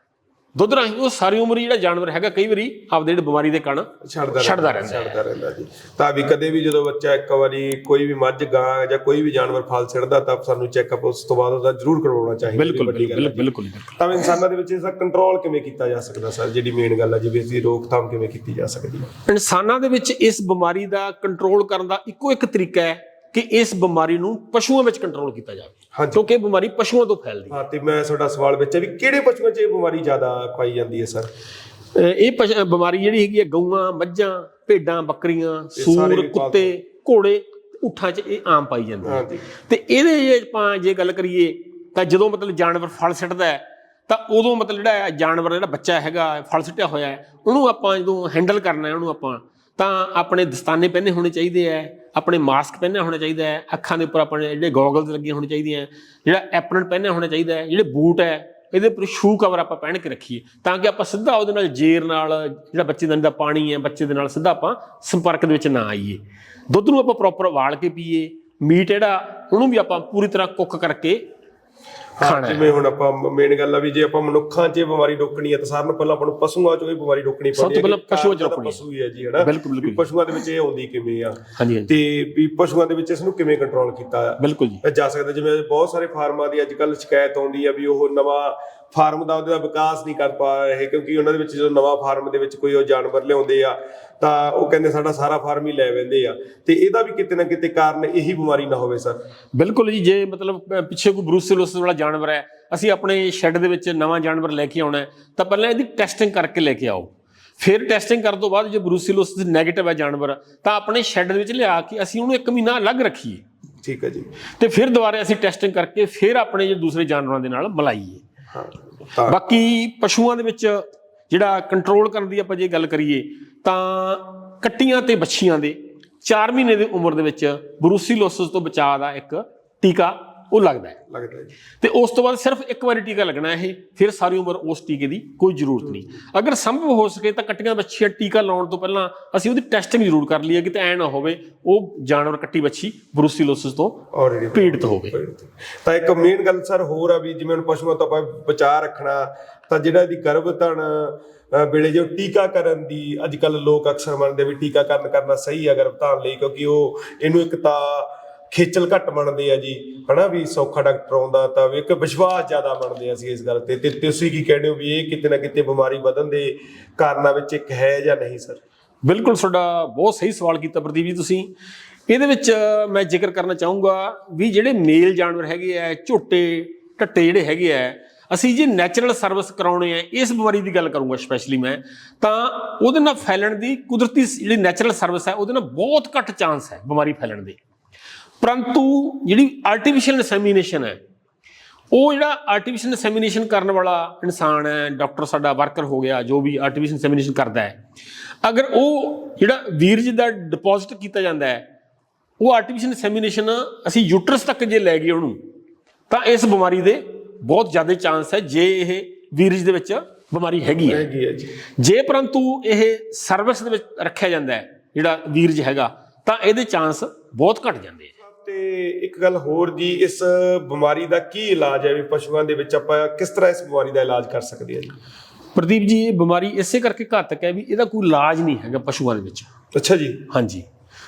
ਦੁੱਧ ਰਾਹੀਂ ਉਹ ਸਾਰੀ ਉਮਰ ਜਿਹੜਾ ਜਾਨਵਰ ਹੈਗਾ ਕਈ ਵਾਰੀ ਆਪਦੇ ਜਿਹੜੇ ਬਿਮਾਰੀ ਦੇ ਕਣ ਛੱਡਦਾ ਰਹਿੰਦਾ ਹੈ। ਛੱਡਦਾ ਰਹਿੰਦਾ ਜੀ। ਤਾਂ ਵੀ ਕਦੇ ਵੀ ਜਦੋਂ ਬੱਚਾ ਇੱਕ ਵਾਰੀ ਕੋਈ ਵੀ ਮੱਝ ਗਾਂ ਜਾਂ ਕੋਈ ਵੀ ਜਾਨਵਰ ਫਲ ਛੱਡਦਾ ਤਾਂ ਸਾਨੂੰ ਚੈੱਕਅਪ ਉਸ ਤੋਂ ਬਾਅਦ ਉਹਦਾ ਜ਼ਰੂਰ ਕਰਵਾਉਣਾ ਚਾਹੀਦਾ ਬਿਲਕੁਲ ਬਿਲਕੁਲ ਤਾਂ ਇਨਸਾਨਾਂ ਦੇ ਵਿੱਚ ਇਸ ਦਾ ਕੰਟਰੋਲ ਕਿਵੇਂ ਕੀਤਾ ਜਾ ਸਕਦਾ ਸਰ? ਜਿਹੜੀ ਮੇਨ ਗੱਲ ਹੈ ਜਿਵੇਂ ਇਸ ਦੀ ਰੋਕਥਾਮ ਕਿਵੇਂ ਕੀਤੀ ਜਾ ਸਕਦੀ ਹੈ? ਇਨਸਾਨਾਂ ਦੇ ਵਿੱਚ ਇਸ ਬਿਮਾਰੀ ਦਾ ਕੰਟਰੋਲ ਕਰਨ ਦਾ ਇੱਕੋ ਇੱਕ ਤਰੀਕਾ ਹੈ ਕਿ ਇਸ ਬਿਮਾਰੀ ਨੂੰ ਪਸ਼ੂਆਂ ਵਿੱਚ ਕੰਟਰੋਲ ਕੀਤਾ ਜਾਵੇ। ਹਾਂਜੀ। ਕਿਉਂਕਿ ਇਹ ਬਿਮਾਰੀ ਪਸ਼ੂਆਂ ਤੋਂ ਫੈਲਦੀ ਹੈ। ਹਾਂ ਤੇ ਮੈਂ ਤੁਹਾਡਾ ਸਵਾਲ ਵਿੱਚ ਹੈ ਵੀ ਕਿਹੜੇ ਪਸ਼ੂਆਂ 'ਚ ਇਹ ਬਿਮਾਰੀ ਜ਼ਿਆਦਾ ਪਾਈ ਜਾਂਦੀ ਹੈ ਸਰ? ਇਹ ਬਿਮਾਰੀ ਜਿਹੜੀ ਹੈਗੀ ਹੈ ਗਊਆਂ ਮੱਝਾਂ ਭੇਡਾਂ ਬੱਕਰੀਆਂ ਸਾਰੇ ਕੁੱਤੇ ਘੋੜੇ ਊਠਾਂ 'ਚ ਇਹ ਆਮ ਪਾਈ ਜਾਂਦੀ ਹੈ। ਤੇ ਇਹਦੇ ਜੇ ਆਪਾਂ ਜੇ ਗੱਲ ਕਰੀਏ ਤਾਂ ਜਦੋਂ ਮਤਲਬ ਜਾਨਵਰ ਫਲ ਸਿੱਟਦਾ ਹੈ ਤਾਂ ਉਦੋਂ ਮਤਲਬ ਜਿਹੜਾ ਜਾਨਵਰ ਜਿਹੜਾ ਬੱਚਾ ਹੈਗਾ ਫਲ ਸਿੱਟਿਆ ਹੋਇਆ ਹੈ ਉਹਨੂੰ ਆਪਾਂ ਜਦੋਂ ਹੈਂਡਲ ਕਰਨਾ ਹੈ ਉਹਨੂੰ ਆਪਾਂ ਤਾਂ ਆਪਣੇ ਦਸਤਾਨੇ ਪਹਿਨੇ ਹੋਣੇ ਚਾਹੀਦੇ ਹੈ। ਆਪਣੇ ਮਾਸਕ ਪਹਿਨਿਆ ਹੋਣਾ ਚਾਹੀਦਾ ਹੈ, ਅੱਖਾਂ ਦੇ ਉੱਪਰ ਆਪਣੇ ਜਿਹੜੇ ਗੋਗਲਸ ਲੱਗੀਆਂ ਹੋਣੇ ਚਾਹੀਦੀਆਂ ਜਿਹੜਾ ਐਪਰਨ ਪਹਿਨਿਆ ਹੋਣਾ ਚਾਹੀਦਾ ਹੈ, ਜਿਹੜੇ ਬੂਟ ਹੈ, ਇਹਦੇ ਉੱਪਰ ਸ਼ੂ ਕਵਰ ਆਪਾਂ ਪਹਿਨ ਕੇ ਰੱਖੀਏ ਤਾਂ ਕਿ ਆਪਾਂ ਸਿੱਧਾ ਉਹਦੇ ਨਾਲ ਜੇਰ ਨਾਲ, ਜਿਹੜਾ ਬੱਚੇ ਦਾ ਅੰਦਰ ਪਾਣੀ ਹੈ, ਬੱਚੇ ਦੇ ਨਾਲ ਸਿੱਧਾ ਆਪਾਂ ਸੰਪਰਕ ਦੇ ਵਿੱਚ ਨਾ ਆਈਏ। ਦੁੱਧ ਨੂੰ ਆਪਾਂ ਪ੍ਰੋਪਰ ਉਬਾਲ ਕੇ ਪੀਏ, ਮੀਟ ਜਿਹੜਾ, ਉਹਨੂੰ ਵੀ ਆਪਾਂ ਪੂਰੀ ਤਰ੍ਹਾਂ ਕੁੱਕ ਕਰਕੇ ਖਾਣਾ ਹੈ। ਜਿਵੇਂ ਹੁਣ ਆਪਾਂ ਮੇਨ ਗੱਲ ਆ ਵੀ ਜੇ ਆਪਾਂ ਮਨੁੱਖਾਂ 'ਚ ਇਹ ਬਿਮਾਰੀ ਰੋਕਣੀ ਹੈ ਤਾਂ ਸਾਰਿਆਂ ਨੂੰ ਪਹਿਲਾਂ ਆਪਾਂ ਨੂੰ ਪਸ਼ੂਆਂ 'ਚੋਂ ਇਹ ਬਿਮਾਰੀ ਰੋਕਣੀ ਸਭ ਤੋਂ ਪਹਿਲਾਂ ਕਿ ਪਸ਼ੂਆਂ 'ਚ ਕਾਰਨ ਤਾਂ ਰੋਕਣੀ ਹੈ। ਪਸ਼ੂ ਹੀ ਹੈ ਜੀ ਹਨਾ ਬਿਲਕੁਲ, ਬਿਲਕੁਲ। ਵੀ ਪਸ਼ੂਆਂ ਦੇ ਵਿੱਚ ਇਹ ਆਉਂਦੀ ਕਿਵੇਂ ਆ ਹਾਂਜੀ ਹਾਂਜੀ ਤੇ ਵੀ ਪਸ਼ੂਆਂ ਦੇ ਵਿੱਚ ਇਸ ਨੂੰ ਕਿਵੇਂ ਕੰਟਰੋਲ ਕੀਤਾ ਬਿਲਕੁਲ ਜੀ ਜਾ ਸਕਦਾ ਜਿਵੇਂ ਬਹੁਤ ਸਾਰੇ ਫਾਰਮਾਂ ਦੀ ਅੱਜ ਕੱਲ ਸ਼ਿਕਾਇਤ ਆਉਂਦੀ ਆ ਵੀ ਉਹ ਨਵਾਂ ਫਾਰਮ ਦਾ ਉਹਦਾ ਵਿਕਾਸ ਨਹੀਂ ਕਰ ਪਾ ਰਹੇ ਕਿਉਂਕਿ ਉਹਨਾਂ ਦੇ ਵਿੱਚ ਜਦੋਂ ਨਵਾਂ ਫਾਰਮ ਦੇ ਵਿੱਚ ਕੋਈ ਉਹ ਜਾਨਵਰ ਲਿਆਉਂਦੇ ਆ ਤਾਂ ਉਹ ਕਹਿੰਦੇ ਸਾਡਾ ਸਾਰਾ ਫਾਰਮ ਹੀ ਲੈ ਵੈਂਦੇ ਆ। ਤੇ ਇਹਦਾ ਵੀ ਕਿਤੇ ਨਾ ਕਿਤੇ ਕਾਰਨ ਇਹੀ ਬਿਮਾਰੀ ਨਾ ਹੋਵੇ ਸਰ। ਬਿਲਕੁਲ ਜੀ ਜੇ ਮਤਲਬ ਪਿੱਛੇ ਕੋਈ ਬਰੂਸੇਲੋਸਿਸ ਵਾਲਾ ਜਾਨਵਰ ਹੈ ਅਸੀਂ ਆਪਣੇ ਸ਼ੈੱਡ ਦੇ ਵਿੱਚ ਨਵਾਂ ਜਾਨਵਰ ਲੈ ਕੇ ਆਉਣਾ ਤਾਂ ਪਹਿਲਾਂ ਇਹਦੀ ਟੈਸਟਿੰਗ ਕਰਕੇ ਲੈ ਕੇ ਆਓ। ਫਿਰ ਟੈਸਟਿੰਗ ਕਰਨ ਤੋਂ ਬਾਅਦ ਜੇ ਬਰੂਸੇਲੋਸਿਸ ਨੈਗੇਟਿਵ ਹੈ ਜਾਨਵਰ ਤਾਂ ਆਪਣੇ ਸ਼ੈੱਡ ਦੇ ਵਿੱਚ ਲਿਆ ਕੇ ਅਸੀਂ ਉਹਨੂੰ ਇੱਕ ਮਹੀਨਾ ਅਲੱਗ ਰੱਖੀਏ। ਠੀਕ ਹੈ ਜੀ। ਤੇ ਫਿਰ ਦੁਬਾਰਾ ਅਸੀਂ ਟੈਸਟਿੰਗ ਕਰਕੇ ਫਿਰ ਆਪਣੇ ਜੇ ਦੂਸਰੇ ਜਾਨਵਰਾਂ ਦੇ ਨਾਲ ਮਿਲਾਈਏ। ਬਾਕੀ ਪਸ਼ੂਆਂ ਦੇ ਵਿੱਚ ਜਿਹੜਾ ਕੰਟਰੋਲ ਕਰਨ ਦੀ ਆਪਾਂ ਜੇ ਗੱਲ ਕਰੀਏ, ਤਾਂ ਕੱਟੀਆਂ ਤੇ ਬੱਛੀਆਂ ਦੇ 4 ਮਹੀਨੇ ਦੀ ਉਮਰ ਦੇ ਵਿੱਚ ਬਰੂਸੀਲੋਸਿਸ ਤੋਂ ਬਚਾਅ ਦਾ ਇੱਕ ਟੀਕਾ ਉਹ ਲੱਗਦਾ ਹੈ। ਲੱਗਦਾ ਹੈ ਤੇ ਉਸ ਤੋਂ ਬਾਅਦ ਸਿਰਫ ਇੱਕ ਵਾਰੀ ਟੀਕਾ ਲੱਗਣਾ ਇਹ ਫਿਰ ਸਾਰੀ ਉਮਰ ਉਸ ਟੀਕੇ ਦੀ ਕੋਈ ਜ਼ਰੂਰਤ ਨਹੀਂ। ਅਗਰ ਸੰਭਵ ਹੋ ਸਕੇ ਤਾਂ ਕੱਟੀਆਂ ਬੱਛੀਆਂ ਟੀਕਾ ਲਾਉਣ ਤੋਂ ਪਹਿਲਾਂ ਅਸੀਂ ਉਹਦੀ ਟੈਸਟਿੰਗ ਜ਼ਰੂਰ ਕਰ ਲਈਏ ਕਿਤੇ ਐ ਨਾ ਹੋਵੇ ਉਹ ਜਾਨਵਰ ਕੱਟੀ ਬੱਛੀ ਬਰੂਸੀਲੋਸਿਸ ਤੋਂ ਆਲਰੇਡੀ ਪੀੜਤ ਹੋਵੇ। ਤਾਂ ਇੱਕ ਮੇਨ ਗੱਲ ਸਰ ਹੋਰ ਆ ਵੀ ਜਿਵੇਂ ਹੁਣ ਪਸ਼ੂਆਂ ਤੋਂ ਆਪਾਂ ਬਚਾ ਰੱਖਣਾ ਤਾਂ ਜਿਹੜਾ ਇਹਦੀ ਗਰਭਧਨ ਵੇਲੇ ਜੋ ਟੀਕਾਕਰਨ ਦੀ ਅੱਜ ਕੱਲ ਲੋਕ ਅਕਸਰ ਮੰਨਦੇ ਵੀ ਟੀਕਾਕਰਨ ਕਰਨਾ ਸਹੀ ਹੈ ਗਰਭਧਾਨ ਲਈ ਕਿਉਂਕਿ ਉਹ ਇਹਨੂੰ ਇੱਕ ਤਾਂ ਖੇਚਲ ਘੱਟ ਮੰਨਦੇ ਆ ਜੀ, ਹਨਾ ਵੀ ਸੌਖਾ ਡਾਕਟਰ ਆਉਂਦਾ ਤਾਂ ਵੀ ਇੱਕ ਵਿਸ਼ਵਾਸ ਜ਼ਿਆਦਾ ਮੰਨਦੇ ਆ ਅਸੀਂ ਇਸ ਗੱਲ ਤੇ ਤੇ ਤੁਸੀਂ ਕੀ ਕਹਿੰਦੇ ਹੋ ਵੀ ਇਹ ਕਿਤੇ ਨਾ ਕਿਤੇ ਬਿਮਾਰੀ ਵਧਣ ਦੇ ਕਾਰਨਾਂ ਵਿੱਚ ਇੱਕ ਹੈ ਜਾਂ ਨਹੀਂ, ਸਰ? ਬਿਲਕੁਲ, ਤੁਹਾਡਾ ਬਹੁਤ ਸਹੀ ਸਵਾਲ ਕੀਤਾ ਪ੍ਰਦੀਪ ਜੀ ਤੁਸੀਂ। ਇਹਦੇ ਵਿੱਚ ਮੈਂ ਜ਼ਿਕਰ ਕਰਨਾ ਚਾਹੂੰਗਾ ਵੀ ਜਿਹੜੇ ਮੇਲ ਜਾਨਵਰ ਹੈਗੇ ਆ, ਝੋਟੇ, ਟੱਟੇ ਜਿਹੜੇ ਹੈਗੇ ਆ, ਅਸੀਂ ਜੇ ਨੈਚੁਰਲ ਸਰਵਿਸ ਕਰਾਉਣੇ ਆ, ਇਸ ਬਿਮਾਰੀ ਦੀ ਗੱਲ ਕਰੂੰਗਾ ਸਪੈਸ਼ਲੀ ਮੈਂ, ਤਾਂ ਉਹਦੇ ਨਾਲ ਫੈਲਣ ਦੀ ਕੁਦਰਤੀ ਜਿਹੜੀ ਨੈਚੁਰਲ ਸਰਵਿਸ ਹੈ, ਉਹਦੇ ਨਾਲ ਬਹੁਤ ਘੱਟ ਚਾਂਸ ਹੈ ਬਿਮਾਰੀ ਫੈਲਣ ਦੇ। ਪਰੰਤੂ ਜਿਹੜੀ ਆਰਟੀਫੀਸ਼ੀਅਲ ਇਨਸੈਮੀਨੇਸ਼ਨ ਹੈ ਉਹ ਜਿਹੜਾ ਆਰਟੀਫੀਸ਼ੀਅਲ ਇਨਸੈਮੀਨੇਸ਼ਨ ਕਰਨ ਵਾਲਾ ਇਨਸਾਨ ਹੈ ਡਾਕਟਰ ਸਾਡਾ ਵਰਕਰ ਹੋ ਗਿਆ ਜੋ ਵੀ ਆਰਟੀਫੀਸ਼ੀਅਲ ਇਨਸੈਮੀਨੇਸ਼ਨ ਕਰਦਾ ਹੈ ਅਗਰ ਉਹ ਜਿਹੜਾ ਵੀਰਜ ਦਾ ਡਿਪੋਜ਼ਿਟ ਕੀਤਾ ਜਾਂਦਾ ਹੈ ਉਹ ਆਰਟੀਫੀਸ਼ੀਅਲ ਇਨਸੈਮੀਨੇਸ਼ਨ ਅਸੀਂ ਯੂਟਰਸ ਤੱਕ ਜੇ ਲੈ ਗਏ ਉਹਨੂੰ ਤਾਂ ਇਸ ਬਿਮਾਰੀ ਦੇ ਬਹੁਤ ਜ਼ਿਆਦਾ ਚਾਂਸ ਹੈ ਜੇ ਇਹ ਵੀਰਜ ਦੇ ਵਿੱਚ ਬਿਮਾਰੀ ਹੈਗੀ ਹੈ। ਜੀ। ਜੇ ਪਰੰਤੂ ਇਹ ਸਰਵਿਸ ਦੇ ਵਿੱਚ ਰੱਖਿਆ ਜਾਂਦਾ ਹੈ ਜਿਹੜਾ ਵੀਰਜ ਹੈਗਾ ਤਾਂ ਇਹਦੇ ਚਾਂਸ ਬਹੁਤ ਘਟ ਜਾਂਦੇ ਹੈ। ਤੇ ਇੱਕ ਗੱਲ ਹੋਰ ਜੀ ਇਸ ਬਿਮਾਰੀ ਦਾ ਕੀ ਇਲਾਜ ਹੈ? ਵੀ ਪਸ਼ੂਆਂ ਦੇ ਵਿੱਚ ਆਪਾਂ ਕਿਸ ਤਰ੍ਹਾਂ ਇਸ ਬਿਮਾਰੀ ਦਾ ਇਲਾਜ ਕਰ ਸਕਦੇ ਹਾਂ ਜੀ? ਪ੍ਰਦੀਪ ਜੀ ਇਹ ਬਿਮਾਰੀ ਇਸੇ ਕਰਕੇ ਘਾਤਕ ਹੈ ਵੀ ਇਹਦਾ ਕੋਈ ਇਲਾਜ ਨਹੀਂ ਹੈਗਾ ਪਸ਼ੂਆਂ ਦੇ ਵਿੱਚ। ਅੱਛਾ ਜੀ। ਹਾਂਜੀ।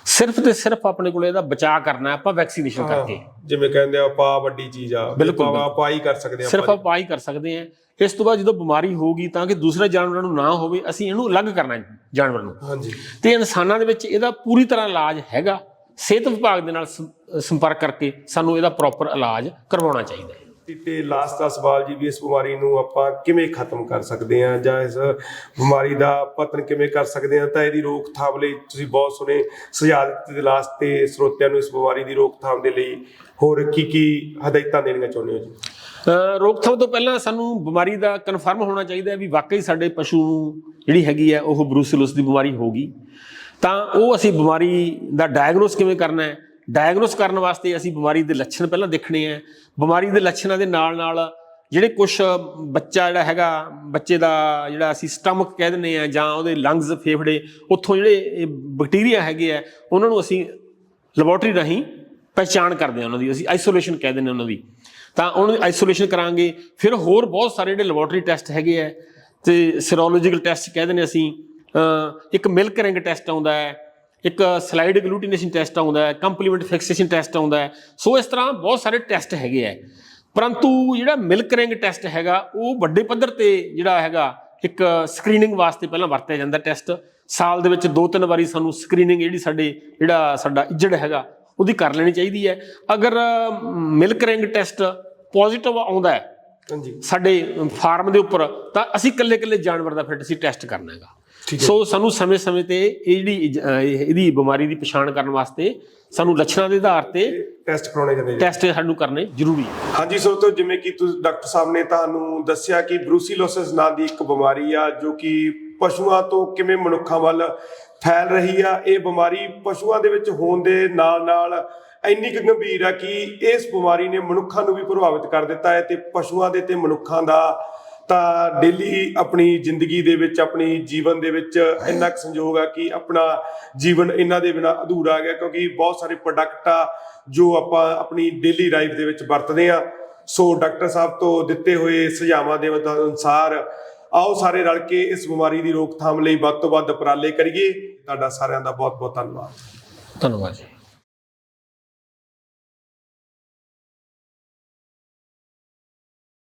ਸਿਰਫ ਤੇ ਸਿਰਫ ਆਪਣੇ ਕੋਲ ਇਹਦਾ ਬਚਾਅ ਕਰਨਾ ਆਪਾਂ ਵੈਕਸੀਨੇਸ਼ਨ ਕਰਕੇ। ਜਿਵੇਂ ਕਹਿੰਦੇ ਆ ਪਾ ਵੱਡੀ ਚੀਜ਼ ਆ ਬਿਲਕੁਲ, ਆਪਾਂ ਹੀ ਕਰ ਸਕਦੇ ਆ ਸਿਰਫ ਆਪਾਂ ਹੀ ਕਰ ਸਕਦੇ ਹਾਂ। ਇਸ ਤੋਂ ਬਾਅਦ ਜਦੋਂ ਬਿਮਾਰੀ ਹੋਊਗੀ ਤਾਂ ਕਿ ਦੂਸਰੇ ਜਾਨਵਰਾਂ ਨੂੰ ਨਾ ਹੋਵੇ ਅਸੀਂ ਇਹਨੂੰ ਅਲੱਗ ਕਰਨਾ ਜਾਨਵਰ ਨੂੰ। ਹਾਂਜੀ। ਤੇ ਇਨਸਾਨਾਂ ਦੇ ਵਿੱਚ ਇਹਦਾ ਪੂਰੀ ਤਰ੍ਹਾਂ ਇਲਾਜ ਹੈਗਾ। ਸਿਹਤ ਵਿਭਾਗ ਦੇ ਨਾਲ ਸੰਪਰਕ ਕਰਕੇ ਸਾਨੂੰ ਇਹਦਾ ਪ੍ਰੋਪਰ ਇਲਾਜ ਕਰਵਾਉਣਾ ਚਾਹੀਦਾ ਹੈ। ਤੇ- ਲਾਸਟ ਦਾ ਸਵਾਲ ਜੀ ਵੀ ਇਸ ਬਿਮਾਰੀ ਨੂੰ ਆਪਾਂ ਕਿਵੇਂ ਖਤਮ ਕਰ ਸਕਦੇ ਆ ਜਾਂ ਇਸ ਬਿਮਾਰੀ ਦਾ ਪਤਨ ਕਿਵੇਂ ਕਰ ਸਕਦੇ ਆ ਤਾਂ ਇਹਦੀ ਰੋਕਥਾਮ ਲਈ ਤੁਸੀਂ ਬਹੁਤ ਸੁਣੇ ਸੁਝਾਅ ਦਿੱਤੇ ਤੇ ਲਾਸਟ ਤੇ ਸਰੋਤਿਆਂ ਨੂੰ ਇਸ ਬਿਮਾਰੀ ਦੀ ਰੋਕਥਾਮ ਦੇ ਲਈ ਹੋਰ ਕੀ ਕੀ ਹਦਾਇਤਾਂ ਦੇਣੀਆਂ ਚਾਹੁੰਦੇ ਹੋ ਜੀ? ਰੋਕਥਾਮ ਤੋਂ ਪਹਿਲਾਂ ਸਾਨੂੰ ਬਿਮਾਰੀ ਦਾ ਕਨਫਰਮ ਹੋਣਾ ਚਾਹੀਦਾ ਹੈ ਵੀ ਵਾਕਈ ਸਾਡੇ ਪਸ਼ੂ ਜਿਹੜੀ ਹੈਗੀ ਹੈ ਉਹ ਬਰੂਸਿਲੋਸ ਦੀ ਬਿਮਾਰੀ ਹੋਗੀ ਤਾਂ ਉਹ ਅਸੀਂ ਬਿਮਾਰੀ ਦਾ ਡਾਇਗਨੋਸ ਕਿਵੇਂ ਕਰਨਾ ਹੈ? ਡਾਇਗਨੋਸ ਕਰਨ ਵਾਸਤੇ ਅਸੀਂ ਬਿਮਾਰੀ ਦੇ ਲੱਛਣ ਪਹਿਲਾਂ ਦੇਖਣੇ ਆ ਬਿਮਾਰੀ ਦੇ ਲੱਛਣਾਂ ਦੇ ਨਾਲ ਨਾਲ ਜਿਹੜੇ ਕੁਝ ਬੱਚਾ ਜਿਹੜਾ ਹੈਗਾ, ਬੱਚੇ ਦਾ ਜਿਹੜਾ ਅਸੀਂ ਸਟਮਕ ਕਹਿ ਦਿੰਦੇ ਆ ਜਾਂ ਉਹਦੇ ਲੰਗਸ ਫੇਫੜੇ, ਉੱਥੋਂ ਜਿਹੜੇ ਬੈਕਟੀਰੀਆ ਹੈਗੇ ਆ ਉਹਨਾਂ ਨੂੰ ਅਸੀਂ ਲੈਬੋਰਟਰੀ ਰਾਹੀਂ ਪਹਿਚਾਣ ਕਰਦੇ ਆ ਉਹਨਾਂ ਦੀ, ਅਸੀਂ ਆਈਸੋਲੇਸ਼ਨ ਕਹਿ ਦਿੰਦੇ ਹਾਂ ਉਹਨਾਂ ਦੀ। ਤਾਂ ਉਹਨਾਂ ਦੀ ਆਈਸੋਲੇਸ਼ਨ ਕਰਾਂਗੇ, ਫਿਰ ਹੋਰ ਬਹੁਤ ਸਾਰੇ ਜਿਹੜੇ ਲੈਬੋਰਟਰੀ ਟੈਸਟ ਹੈਗੇ ਆ ਤੇ ਸੀਰੋਲੋਜੀਕਲ ਟੈਸਟ ਕਹਿ ਦਿੰਦੇ ਹਾਂ ਅਸੀਂ। ਇੱਕ ਮਿਲਕ ਰਿੰਗ ਟੈਸਟ ਆਉਂਦਾ ਹੈ ਇੱਕ ਸਲਾਈਡ ਗਲੂਟੀਨੇਸ਼ਨ ਟੈਸਟ ਆਉਂਦਾ ਹੈ ਕੰਪਲੀਮੈਂਟ ਫਿਕਸੇਸ਼ਨ ਟੈਸਟ ਆਉਂਦਾ ਹੈ। ਸੋ ਇਸ ਤਰ੍ਹਾਂ ਬਹੁਤ ਸਾਰੇ ਟੈਸਟ ਹੈਗੇ ਆ ਪਰੰਤੂ ਜਿਹੜਾ ਮਿਲਕ ਰਿੰਗ ਟੈਸਟ ਹੈਗਾ ਉਹ ਵੱਡੇ ਪੱਧਰ ਤੇ ਜਿਹੜਾ ਹੈਗਾ ਇੱਕ ਸਕਰੀਨਿੰਗ ਵਾਸਤੇ ਪਹਿਲਾਂ ਵਰਤਿਆ ਜਾਂਦਾ ਟੈਸਟ ਸਾਲ ਦੇ ਵਿੱਚ ਦੋ ਤਿੰਨ ਵਾਰੀ ਸਾਨੂੰ ਸਕਰੀਨਿੰਗ ਜਿਹੜੀ ਸਾਡੇ ਜਿਹੜਾ ਸਾਡਾ ਇੱਜੜ ਹੈਗਾ ਉਹਦੀ ਕਰ ਲੈਣੀ ਚਾਹੀਦੀ ਹੈ। ਅਗਰ ਮਿਲਕ ਰਿੰਗ ਟੈਸਟ ਪੋਜ਼ਿਟਿਵ ਆਉਂਦਾ ਹੈ ਹਾਂਜੀ। ਸਾਡੇ ਫਾਰਮ ਦੇ ਉੱਪਰ ਤਾਂ ਅਸੀਂ ਇਕੱਲੇ ਇਕੱਲੇ ਜਾਨਵਰ ਦਾ ਫਿਰ ਅਸੀਂ ਟੈਸਟ ਕਰਨਾ ਹੈਗਾ। ਸੋ ਸਾਨੂੰ ਸਮੇਂ-ਸਮੇਂ ਤੇ ਇਹ ਜਿਹੜੀ ਇਹਦੀ ਬਿਮਾਰੀ ਦੀ ਪਛਾਣ ਕਰਨ ਵਾਸਤੇ ਸਾਨੂੰ ਲੱਛਣਾਂ ਦੇ ਆਧਾਰ ਤੇ ਟੈਸਟ ਕਰਾਉਣੇ ਚਾਹੀਦੇ। ਟੈਸਟ ਸਾਨੂੰ ਕਰਨੇ ਜ਼ਰੂਰੀ ਹੈ। ਹਾਂਜੀ ਸੋ ਤੋਂ ਜਿਵੇਂ ਕਿ ਤੁਸੀਂ ਡਾਕਟਰ ਸਾਹਿਬ ਨੇ ਤੁਹਾਨੂੰ ਦੱਸਿਆ ਕਿ ਬਰੂਸੀਲੋਸਿਸ ਨਾਂ ਦੀ ਇੱਕ ਬਿਮਾਰੀ ਆ ਜੋ ਕਿ ਪਸ਼ੂਆਂ ਤੋਂ ਕਿਵੇਂ ਮਨੁੱਖਾਂ ਵੱਲ ਫੈਲ ਰਹੀ ਆ ਇਹ ਬਿਮਾਰੀ ਪਸ਼ੂਆਂ ਦੇ ਵਿੱਚ ਹੋਣ ਦੇ ਨਾਲ ਨਾਲ ਇੰਨੀ ਕੁ ਗੰਭੀਰ ਆ ਕਿ ਇਸ ਬਿਮਾਰੀ ਨੇ ਮਨੁੱਖਾਂ ਨੂੰ ਵੀ ਪ੍ਰਭਾਵਿਤ ਕਰ ਦਿੱਤਾ ਹੈ ਤੇ ਪਸ਼ੂਆਂ ਦੇ ਤੇ ਮਨੁੱਖਾਂ ਦਾ ਤਾਂ ਡੇਲੀ ਆਪਣੀ ਜ਼ਿੰਦਗੀ ਦੇ ਵਿੱਚ, ਆਪਣੀ ਜੀਵਨ ਦੇ ਵਿੱਚ ਇੰਨਾ ਕੁ ਸੰਯੋਗ ਆ ਕਿ ਆਪਣਾ ਜੀਵਨ ਇਹਨਾਂ ਦੇ ਬਿਨਾ ਅਧੂਰਾ ਆ ਗਿਆ ਕਿਉਂਕਿ ਬਹੁਤ ਸਾਰੇ ਪ੍ਰੋਡਕਟ ਆ ਜੋ ਆਪਾਂ ਆਪਣੀ ਡੇਲੀ ਲਾਈਫ ਦੇ ਵਿੱਚ ਵਰਤਦੇ ਆ। ਸੋ ਡਾਕਟਰ ਸਾਹਿਬ ਤੋਂ ਦਿੱਤੇ ਹੋਏ ਸੁਝਾਵਾਂ ਦੇ ਅਨੁਸਾਰ ਆਓ ਸਾਰੇ ਰਲ ਕੇ ਇਸ ਬਿਮਾਰੀ ਦੀ ਰੋਕਥਾਮ ਲਈ ਵੱਧ ਤੋਂ ਵੱਧ ਉਪਰਾਲੇ ਕਰੀਏ। ਤੁਹਾਡਾ ਸਾਰਿਆਂ ਦਾ ਬਹੁਤ ਬਹੁਤ ਧੰਨਵਾਦ। ਧੰਨਵਾਦ ਜੀ।